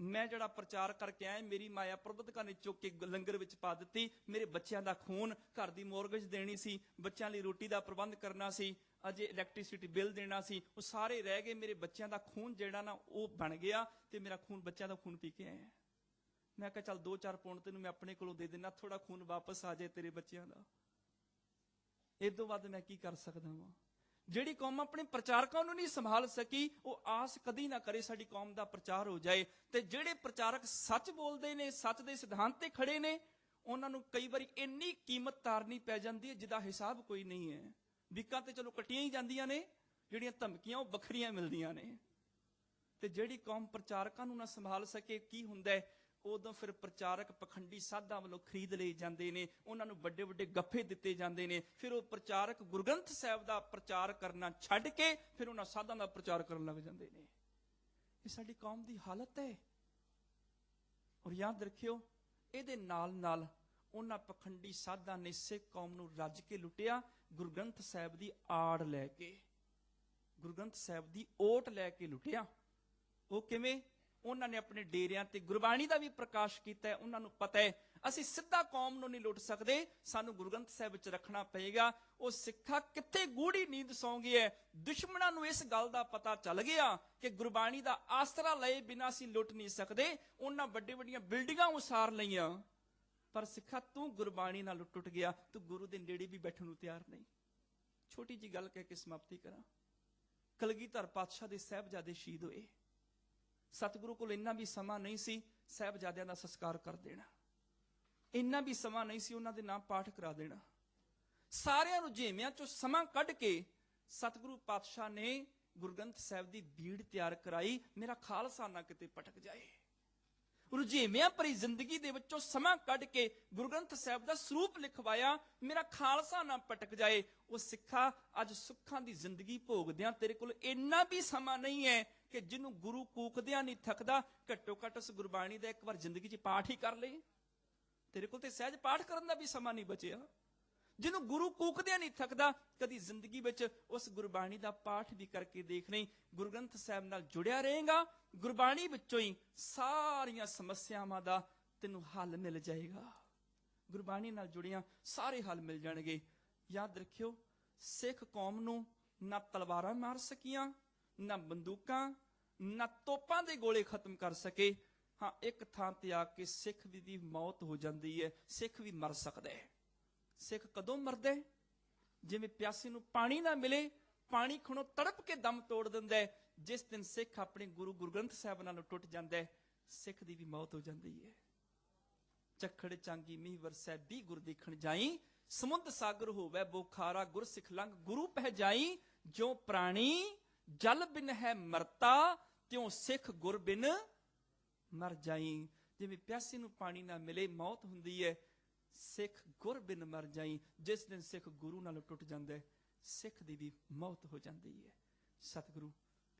ਮੈਂ ਜਿਹੜਾ ਪ੍ਰਚਾਰ ਕਰਕੇ ਆਇਆ, ਮੇਰੀ ਮਾਇਆ ਪ੍ਰਬੰਧਕਾਂ ਨੇ ਚੁੱਕ ਕੇ ਲੰਗਰ ਵਿੱਚ ਪਾ ਦਿੱਤੀ, ਮੇਰੇ ਬੱਚਿਆਂ ਦਾ ਖੂਨ ਘਰ ਦੀ ਮੋਰਗੇਜ ਦੇਣੀ ਸੀ, ਬੱਚਿਆਂ ਲਈ ਰੋਟੀ ਦਾ ਪ੍ਰਬੰਧ ਕਰਨਾ ਸੀ, ਅਜੇ ਇਲੈਕਟ੍ਰਿਸਿਟੀ ਬਿੱਲ ਦੇਣਾ ਸੀ, ਉਹ ਸਾਰੇ ਰਹਿ ਗਏ, ਮੇਰੇ ਬੱਚਿਆਂ ਦਾ ਖੂਨ ਜਿਹੜਾ ਨਾ, ਉਹ ਬਣ ਗਿਆ ਤੇ ਮੇਰਾ ਖੂਨ, ਬੱਚਿਆਂ ਦਾ ਖੂਨ ਪੀ ਕੇ ਆਇਆ। ਮੈਂ ਕਿਹਾ, ਚੱਲ 2-4 ਪੌਂਡ ਤੈਨੂੰ ਮੈਂ ਆਪਣੇ ਕੋਲੋਂ ਦੇ ਦੇਣਾ ਥੋੜਾ ਖੂਨ ਵਾਪਸ ਆ ਜਾਏ ਤੇਰੇ ਬੱਚਿਆਂ ਦਾ। ਇਹ ਤੋਂ ਵੱਧ ਮੈਂ ਕੀ ਕਰ ਸਕਦਾ ਹਾਂ ਜਿਹੜੀ ਕੌਮ ਆਪਣੇ ਪ੍ਰਚਾਰਕਾਂ ਨੂੰ ਨਹੀਂ ਸੰਭਾਲ ਸਕੀ, ਉਹ ਆਸ ਕਦੀ ਨਾ ਕਰੇ ਸਾਡੀ ਕੌਮ ਦਾ ਪ੍ਰਚਾਰ ਹੋ ਜਾਏ। ਤੇ ਜਿਹੜੇ ਪ੍ਰਚਾਰਕ ਸੱਚ ਬੋਲਦੇ ਨੇ, ਸੱਚ ਦੇ ਸਿਧਾਂਤ ਤੇ ਖੜੇ ਨੇ, ਉਹਨਾਂ ਨੂੰ ਕਈ ਵਾਰੀ ਇੰਨੀ ਕੀਮਤ ਤਾਰਨੀ ਪੈ ਜਾਂਦੀ ਹੈ ਜਿਹਦਾ ਹਿਸਾਬ ਕੋਈ ਨਹੀਂ ਹੈ। ਵਿਕਾਂ ਤੇ ਚਲੋ ਕੱਟੀਆਂ ਹੀ ਜਾਂਦੀਆਂ ਨੇ, ਜਿਹੜੀਆਂ ਧਮਕੀਆਂ ਉਹ ਵੱਖਰੀਆਂ ਮਿਲਦੀਆਂ ਨੇ। ਤੇ ਜਿਹੜੀ ਕੌਮ ਪ੍ਰਚਾਰਕਾਂ ਨੂੰ ਨਾ ਸੰਭਾਲ ਸਕੇ, ਕੀ ਹੁੰਦਾ ਹੈ? ਉਦੋਂ ਫਿਰ ਪ੍ਰਚਾਰਕ ਪਖੰਡੀ ਸਾਧਾਂ ਵੱਲੋਂ ਖਰੀਦ ਲਏ ਜਾਂਦੇ ਨੇ, ਉਹਨਾਂ ਨੂੰ ਵੱਡੇ ਵੱਡੇ ਗੱਫੇ ਦਿੱਤੇ ਜਾਂਦੇ ਨੇ। ਫਿਰ ਉਹ ਪ੍ਰਚਾਰਕ ਗੁਰਗ੍ਰੰਥ ਸਾਹਿਬ ਦਾ ਪ੍ਰਚਾਰ ਕਰਨਾ ਛੱਡ ਕੇ ਫਿਰ ਉਹਨਾਂ ਸਾਧਾਂ ਦਾ ਪ੍ਰਚਾਰ ਕਰਨ ਲੱਗ ਜਾਂਦੇ ਨੇ। ਇਹ ਸਾਡੀ ਕੌਮ ਦੀ ਹਾਲਤ ਹੈ। ਔਰ ਯਾਦ ਰੱਖਿਓ, ਇਹਦੇ ਨਾਲ ਨਾਲ ਉਹਨਾਂ ਪਖੰਡੀ ਸਾਧਾਂ ਨੇ ਸਿੱਖ ਕੌਮ ਨੂੰ ਰੱਜ ਕੇ ਲੁੱਟਿਆ, ਗੁਰਗ੍ਰੰਥ ਸਾਹਿਬ ਦੀ ਆੜ ਲੈ ਕੇ। ਗੁਰਗ੍ਰੰਥ ਸਾਹਿਬ ਦੀ ਓਟ ਲੈ ਕੇ ਲੁੱਟਿਆ। ਉਹ ਕਿਵੇਂ? ਉਹਨਾਂ ਨੇ ਆਪਣੇ ਡੇਰਿਆਂ ਤੇ ਗੁਰਬਾਣੀ ਦਾ ਵੀ ਪ੍ਰਕਾਸ਼ ਕੀਤਾ ਹੈ, ਉਹਨਾਂ ਨੂੰ ਪਤਾ ਹੈ, ਅਸੀਂ ਸਿੱਧਾ ਕੌਮ ਨੂੰ ਨਹੀਂ ਲੁੱਟ ਸਕਦੇ, ਸਾਨੂੰ ਗੁਰੂ ਗ੍ਰੰਥ ਸਾਹਿਬ ਵਿੱਚ ਰੱਖਣਾ ਪਏਗਾ, ਉਹ ਸਿੱਖਾ ਕਿੱਥੇ ਗੂੜੀ ਨੀਂਦ ਸੌਂ ਗਿਆ ਹੈ, ਦੁਸ਼ਮਣਾਂ ਨੂੰ ਇਸ ਗੱਲ ਦਾ ਪਤਾ ਚੱਲ ਗਿਆ ਕਿ ਗੁਰਬਾਣੀ ਦਾ ਆਸਰਾ ਲਏ ਬਿਨਾਂ ਅਸੀਂ ਲੁੱਟ ਨਹੀਂ ਸਕਦੇ, ਉਹਨਾਂ ਵੱਡੇ ਵੱਡੀਆਂ ਬਿਲਡਿੰਗਾਂ ਉਸਾਰ ਲਈਆਂ, ਪਰ ਸਿੱਖਾ ਤੂੰ ਗੁਰਬਾਣੀ ਨਾਲ ਟੁੱਟ ਗਿਆ, ਤੂੰ ਗੁਰੂ ਦੇ ਨੇੜੇ ਵੀ ਬੈਠਣ ਨੂੰ ਤਿਆਰ ਨਹੀਂ। ਛੋਟੀ ਜੀ ਗੱਲ ਕਹਿ ਕੇ ਸਮਾਪਤੀ ਕਰਾਂ। ਕਲਗੀਧਰ ਪਾਤਸ਼ਾਹ ਦੇ ਸਹਿਬਜ਼ਾਦੇ ਸ਼ਹੀਦ ਹੋਏ। ਸਤਿਗੁਰੂ ਕੋਲ ਇੰਨਾ ਵੀ ਸਮਾਂ ਨਹੀਂ ਸੀ ਸਹਿਬਜ਼ਾਦਿਆਂ ਦਾ ਸੰਸਕਾਰ ਕਰ ਦੇਣਾ। ਇੰਨਾ ਵੀ ਸਮਾਂ ਨਹੀਂ ਸੀ ਉਹਨਾਂ ਦੇ ਨਾਮ ਪਾਠ ਕਰਾ ਦੇਣਾ। ਸਾਰਿਆਂ ਨੂੰ ਚੋਂ ਸਮਾਂ ਕੱਢ ਕੇ ਸਤਿਗੁਰੂ ਪਾਤਸ਼ਾਹ ਨੇ ਗੁਰਗੰਥ ਸਾਹਿਬ ਦੀ ਬੀੜ ਤਿਆਰ ਕਰਾਈ। ਮੇਰਾ ਖਾਲਸਾ ਨਾ ਕਿਤੇ ਪਟਕ ਜਾਏ। ਰੁਝੇਵਿਆਂ ਭਰੀ ਜ਼ਿੰਦਗੀ ਦੇ ਵਿੱਚੋਂ ਸਮਾਂ ਕੱਢ ਕੇ ਗੁਰੂ ਗ੍ਰੰਥ ਸਾਹਿਬ ਦਾ ਸਰੂਪ ਲਿਖਵਾਇਆ। ਮੇਰਾ ਖਾਲਸਾ ਨਾ ਪਟਕ ਜਾਏ। ਉਹ ਸਿੱਖਾ ਅੱਜ ਸੁੱਖਾਂ ਦੀ ਜ਼ਿੰਦਗੀ ਭੋਗਦਿਆਂ ਤੇਰੇ ਕੋਲ ਇੰਨਾ ਵੀ ਸਮਾਂ ਨਹੀਂ ਹੈ ਕਿ ਜਿਹਨੂੰ ਗੁਰੂ ਕੂਕਦਿਆਂ ਨਹੀਂ ਥੱਕਦਾ, ਘੱਟੋ ਘੱਟ ਉਸ ਗੁਰਬਾਣੀ ਦਾ ਇੱਕ ਵਾਰ ਜ਼ਿੰਦਗੀ 'ਚ ਪਾਠ ਹੀ ਕਰ ਲਈ ਤੇਰੇ ਕੋਲ ਤੇ ਸਹਿਜ ਪਾਠ ਕਰਨ ਦਾ ਵੀ ਸਮਾਂ ਨਹੀਂ ਬਚਿਆ। ਜਿਹਨੂੰ ਗੁਰੂ ਕੂਕਦਿਆਂ ਨਹੀਂ ਥੱਕਦਾ, ਕਦੀ ਜ਼ਿੰਦਗੀ ਵਿੱਚ ਉਸ ਗੁਰਬਾਣੀ ਦਾ ਪਾਠ ਵੀ ਕਰਕੇ ਦੇਖ ਲਈ ਗੁਰੂ ਗ੍ਰੰਥ ਸਾਹਿਬ ਨਾਲ ਜੁੜਿਆ ਰਹੇਗਾ। ਗੁਰਬਾਣੀ ਵਿੱਚੋਂ ਹੀ ਸਾਰੀਆਂ ਸਮੱਸਿਆਵਾਂ ਦਾ ਤੈਨੂੰ ਹੱਲ ਮਿਲ ਜਾਏਗਾ। ਗੁਰਬਾਣੀ ਨਾਲ ਜੁੜੀਆਂ ਸਾਰੇ ਹੱਲ ਮਿਲ ਜਾਣਗੇ। ਯਾਦ ਰੱਖਿਓ, ਸਿੱਖ ਕੌਮ ਨੂੰ ਨਾ ਤਲਵਾਰਾਂ ਮਾਰ ਸਕੀਆਂ ਨਾ ਬੰਦੂਕਾਂ, ਨਾ ਤੋਪਾਂ ਦੇ ਗੋਲੇ ਖਤਮ ਕਰ ਸਕੇ। ਹਾਂ, ਇੱਕ ਥਾਂ ਤੇ ਆ ਕੇ ਸਿੱਖ ਦੀ ਦੀ ਮੌਤ ਹੋ ਜਾਂਦੀ ਹੈ। ਸਿੱਖ ਵੀ ਮਰ ਸਕਦਾ ਹੈ। ਸਿੱਖ ਕਦੋਂ ਮਰਦਾ ਹੈ? ਜਿਵੇਂ ਪਿਆਸੇ ਨੂੰ ਪਾਣੀ ਨਾ ਮਿਲੇ, ਪਾਣੀ ਖਣੋ ਤੜਪ ਕੇ ਦਮ ਤੋੜ ਦਿੰਦਾ ਹੈ। ਜਿਸ ਦਿਨ ਸਿੱਖ ਆਪਣੇ ਗੁਰੂ ਗੁਰੂ ਗ੍ਰੰਥ ਸਾਹਿਬ ਨਾਲੋਂ ਟੁੱਟ ਜਾਂਦਾ ਹੈ, ਸਿੱਖ ਦੀ ਵੀ ਮੌਤ ਹੋ ਜਾਂਦੀ ਹੈ। ਚੱਖੜ ਚਾਂਗੀ ਮੀਂਹ ਵਰਸੈ ਵੀ ਗੁਰ ਦੇਖਣ ਜਾਈ। ਸਮੁੰਦ ਸਾਗਰ ਹੋਵੇ, ਬੋਖਾਰਾ ਗੁਰ ਸਿਖ ਲੰਗ ਗੁਰੂ ਪਹਿ ਜਾਈ। ਜੋ ਪ੍ਰਾਣੀ ਜਲ ਬਿਨ ਹੈ ਮਰਤਾ, ਤਿਉ ਸਿੱਖ ਗੁਰ ਬਿਨ ਮਰ ਜਾਈ। ਜਿਵੇਂ ਪਿਆਸੀ ਨੂੰ ਪਾਣੀ ਨਾ ਮਿਲੇ ਮੌਤ ਹੁੰਦੀ ਹੈ, ਸਿੱਖ ਗੁਰ ਬਿਨ ਮਰ ਜਾਈ। ਜਿਸ ਦਿਨ ਸਿੱਖ ਗੁਰੂ ਨਾਲ ਟੁੱਟ ਜਾਂਦਾ ਸਿੱਖ ਦੀ ਵੀ ਮੌਤ ਹੋ ਜਾਂਦੀ ਹੈ। ਸਤਿਗੁਰੂ,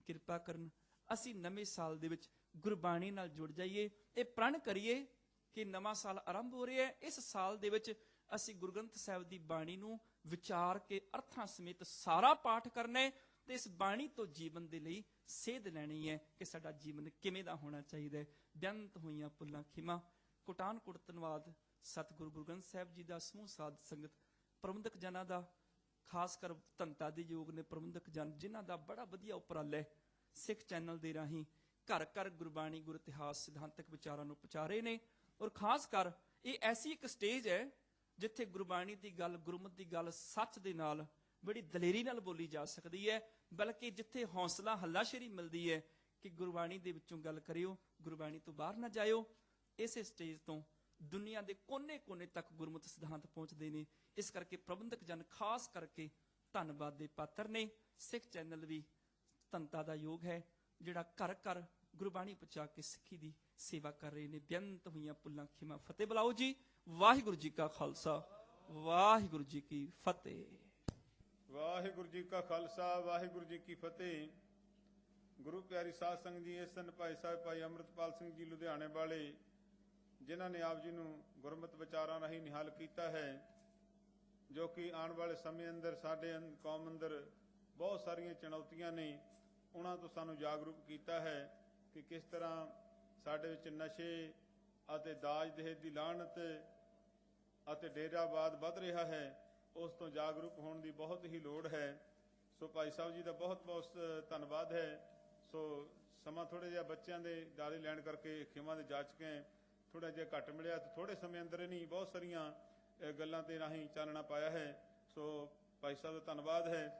ਕਿਰਪਾ ਕਰਨ, ਅਸੀਂ ਨਵੇਂ ਸਾਲ ਦੇ ਵਿੱਚ ਗੁਰਬਾਣੀ ਨਾਲ ਜੁੜ ਜਾਈਏ। ਇਹ ਪ੍ਰਣ ਕਰੀਏ ਕਿ ਨਵਾਂ ਸਾਲ ਆਰੰਭ ਹੋ ਰਿਹਾ ਹੈ। ਇਸ ਸਾਲ ਦੇ ਵਿੱਚ ਅਸੀਂ ਗੁਰੂ ਗ੍ਰੰਥ ਸਾਹਿਬ ਦੀ ਬਾਣੀ ਨੂੰ ਵਿਚਾਰ ਕੇ ਅਰਥਾਂ ਸਮੇਤ ਸਾਰਾ ਪਾਠ ਕਰਨਾ ਹੈ। ਤੇ ਇਸ ਬਾਣੀ ਤੋਂ ਜੀਵਨ ਦੇ ਲਈ ਸੇਧ ਲੈਣੀ ਹੈ ਕਿ ਸਾਡਾ ਜੀਵਨ ਕਿਵੇਂ ਦਾ ਹੋਣਾ ਚਾਹੀਦਾ ਹੈ। ਬੇਅੰਤ ਹੋਈਆਂ ਪੁੱਲਾਂ ਖਿਮਾ, ਕੋਟਾਨ ਕੋਟ ਧੰਨਵਾਦ ਸਤਿਗੁਰੂ ਗੁਰੂ ਗ੍ਰੰਥ ਸਾਹਿਬ ਜੀ ਦਾ ਸਮੂਹ ਸਾਧ ਸੰਗਤ, ਪ੍ਰਬੰਧਕ ਜਨਾਂ ਦਾ, ਖਾਸ ਕਰ ਧੰਤਾ ਦੇ ਯੋਗ ਨੇ ਪ੍ਰਬੰਧਕ ਜਨ, ਜਿਨ੍ਹਾਂ ਦਾ ਬੜਾ ਵਧੀਆ ਉਪਰਾਲਾ ਹੈ ਸਿੱਖ ਚੈਨਲ ਦੇ ਰਾਹੀਂ। ਘਰ ਘਰ ਗੁਰਬਾਣੀ, ਗੁਰ ਇਤਿਹਾਸ, ਸਿਧਾਂਤਕ ਵਿਚਾਰਾਂ ਨੂੰ ਪ੍ਰਚਾਰੇ ਨੇ ਔਰ ਖਾਸ ਕਰ ਇਹ ਐਸੀ ਇੱਕ ਸਟੇਜ ਹੈ ਜਿੱਥੇ ਗੁਰਬਾਣੀ ਦੀ ਗੱਲ, ਗੁਰਮਤ ਦੀ ਗੱਲ ਸੱਚ ਦੇ ਨਾਲ ਬੜੀ ਦਲੇਰੀ ਨਾਲ ਬੋਲੀ ਜਾ ਸਕਦੀ ਹੈ, ਬਲਕਿ ਜਿੱਥੇ ਹੌਸਲਾ ਹੱਲਾਸ਼ੇਰੀ ਮਿਲਦੀ ਹੈ ਕਿ ਗੁਰਬਾਣੀ ਦੇ ਵਿੱਚੋਂ ਗੱਲ ਕਰਿਓ, ਗੁਰਬਾਣੀ ਤੋਂ ਬਾਹਰ ਨਾ ਜਾਇਓ, ਇਸੇ ਸਟੇਜ ਤੋਂ ਦੁਨੀਆ ਦੇ ਕੋਨੇ-ਕੋਨੇ ਤੱਕ ਗੁਰਮਤ ਸਿਧਾਂਤ ਪਹੁੰਚਦੇ ਨੇ। ਇਸ ਕਰਕੇ ਪ੍ਰਬੰਧਕ ਜਨ ਖਾਸ ਕਰਕੇ ਧੰਨਵਾਦ ਦੇ ਪਾਤਰ ਨੇ। ਸਿੱਖ ਚੈਨਲ ਵੀ ਧੰਤਾ ਦਾ ਯੋਗ ਹੈ, ਜਿਹੜਾ ਘਰ ਘਰ ਗੁਰਬਾਣੀ ਪਹੁੰਚਾ ਕੇ ਸਿੱਖੀ ਦੀ ਸੇਵਾ ਕਰ ਰਹੇ ਨੇ। ਬੇਅੰਤ ਹੋਈਆਂ ਪੁੱਲਾਂ ਖਿਮਾ ਫਤਿਹ ਬੁਲਾਓ ਜੀ। ਵਾਹਿਗੁਰੂ ਜੀ ਕਾ ਖਾਲਸਾ, ਵਾਹਿਗੁਰੂ ਜੀ ਕੀ ਫਤਿਹ। ਵਾਹਿਗੁਰੂ ਜੀ ਕਾ ਖਾਲਸਾ, ਵਾਹਿਗੁਰੂ ਜੀ ਕੀ ਫਤਿਹ। ਗੁਰੂ ਪਿਆਰੀ ਸਾਧ ਸੰਗਤ ਜੀ, ਇਸ ਦਿਨ ਭਾਈ ਸਾਹਿਬ, ਭਾਈ ਅੰਮ੍ਰਿਤਪਾਲ ਸਿੰਘ ਜੀ ਲੁਧਿਆਣੇ ਵਾਲੇ, ਜਿਨ੍ਹਾਂ ਨੇ ਆਪ ਜੀ ਨੂੰ ਗੁਰਮਤਿ ਵਿਚਾਰਾਂ ਰਾਹੀਂ ਨਿਹਾਲ ਕੀਤਾ ਹੈ, ਜੋ ਕਿ ਆਉਣ ਵਾਲੇ ਸਮੇਂ ਅੰਦਰ ਸਾਡੇ ਅੰ- ਕੌਮ ਅੰਦਰ ਬਹੁਤ ਸਾਰੀਆਂ ਚੁਣੌਤੀਆਂ ਨੇ, ਉਹਨਾਂ ਤੋਂ ਸਾਨੂੰ ਜਾਗਰੂਕ ਕੀਤਾ ਹੈ ਕਿ ਕਿਸ ਤਰ੍ਹਾਂ ਸਾਡੇ ਵਿੱਚ ਨਸ਼ੇ ਅਤੇ ਦਾਜ ਦਹੇਜ ਦੀ ਲਾਹਨਤ ਅਤੇ ਡੇਰਾਵਾਦ ਵੱਧ ਰਿਹਾ ਹੈ। ਉਸ ਤੋਂ ਜਾਗਰੂਕ ਹੋਣ ਦੀ ਬਹੁਤ ਹੀ ਲੋੜ ਹੈ। ਸੋ ਭਾਈ ਸਾਹਿਬ ਜੀ ਦਾ ਬਹੁਤ ਬਹੁਤ ਧੰਨਵਾਦ ਹੈ। ਸੋ ਸਮਾਂ ਥੋੜੇ ਜਿਹਾ ਬੱਚਿਆਂ ਦੇ ਦਾਲੇ ਲੈਣ ਕਰਕੇ ਖਿਮਾ ਦੇ ਜਾਚਕੇ ਥੋੜਾ ਜਿਹਾ ਘੱਟ ਮਿਲਿਆ ਤੇ ਥੋੜੇ ਸਮੇਂ ਅੰਦਰ ਨਹੀਂ, ਬਹੁਤ ਸਾਰੀਆਂ ਗੱਲਾਂ ਤੇ ਰਾਹੀਂ ਚਾਨਣਾ ਪਾਇਆ ਹੈ। ਸੋ ਭਾਈ ਸਾਹਿਬ ਦਾ ਧੰਨਵਾਦ ਹੈ।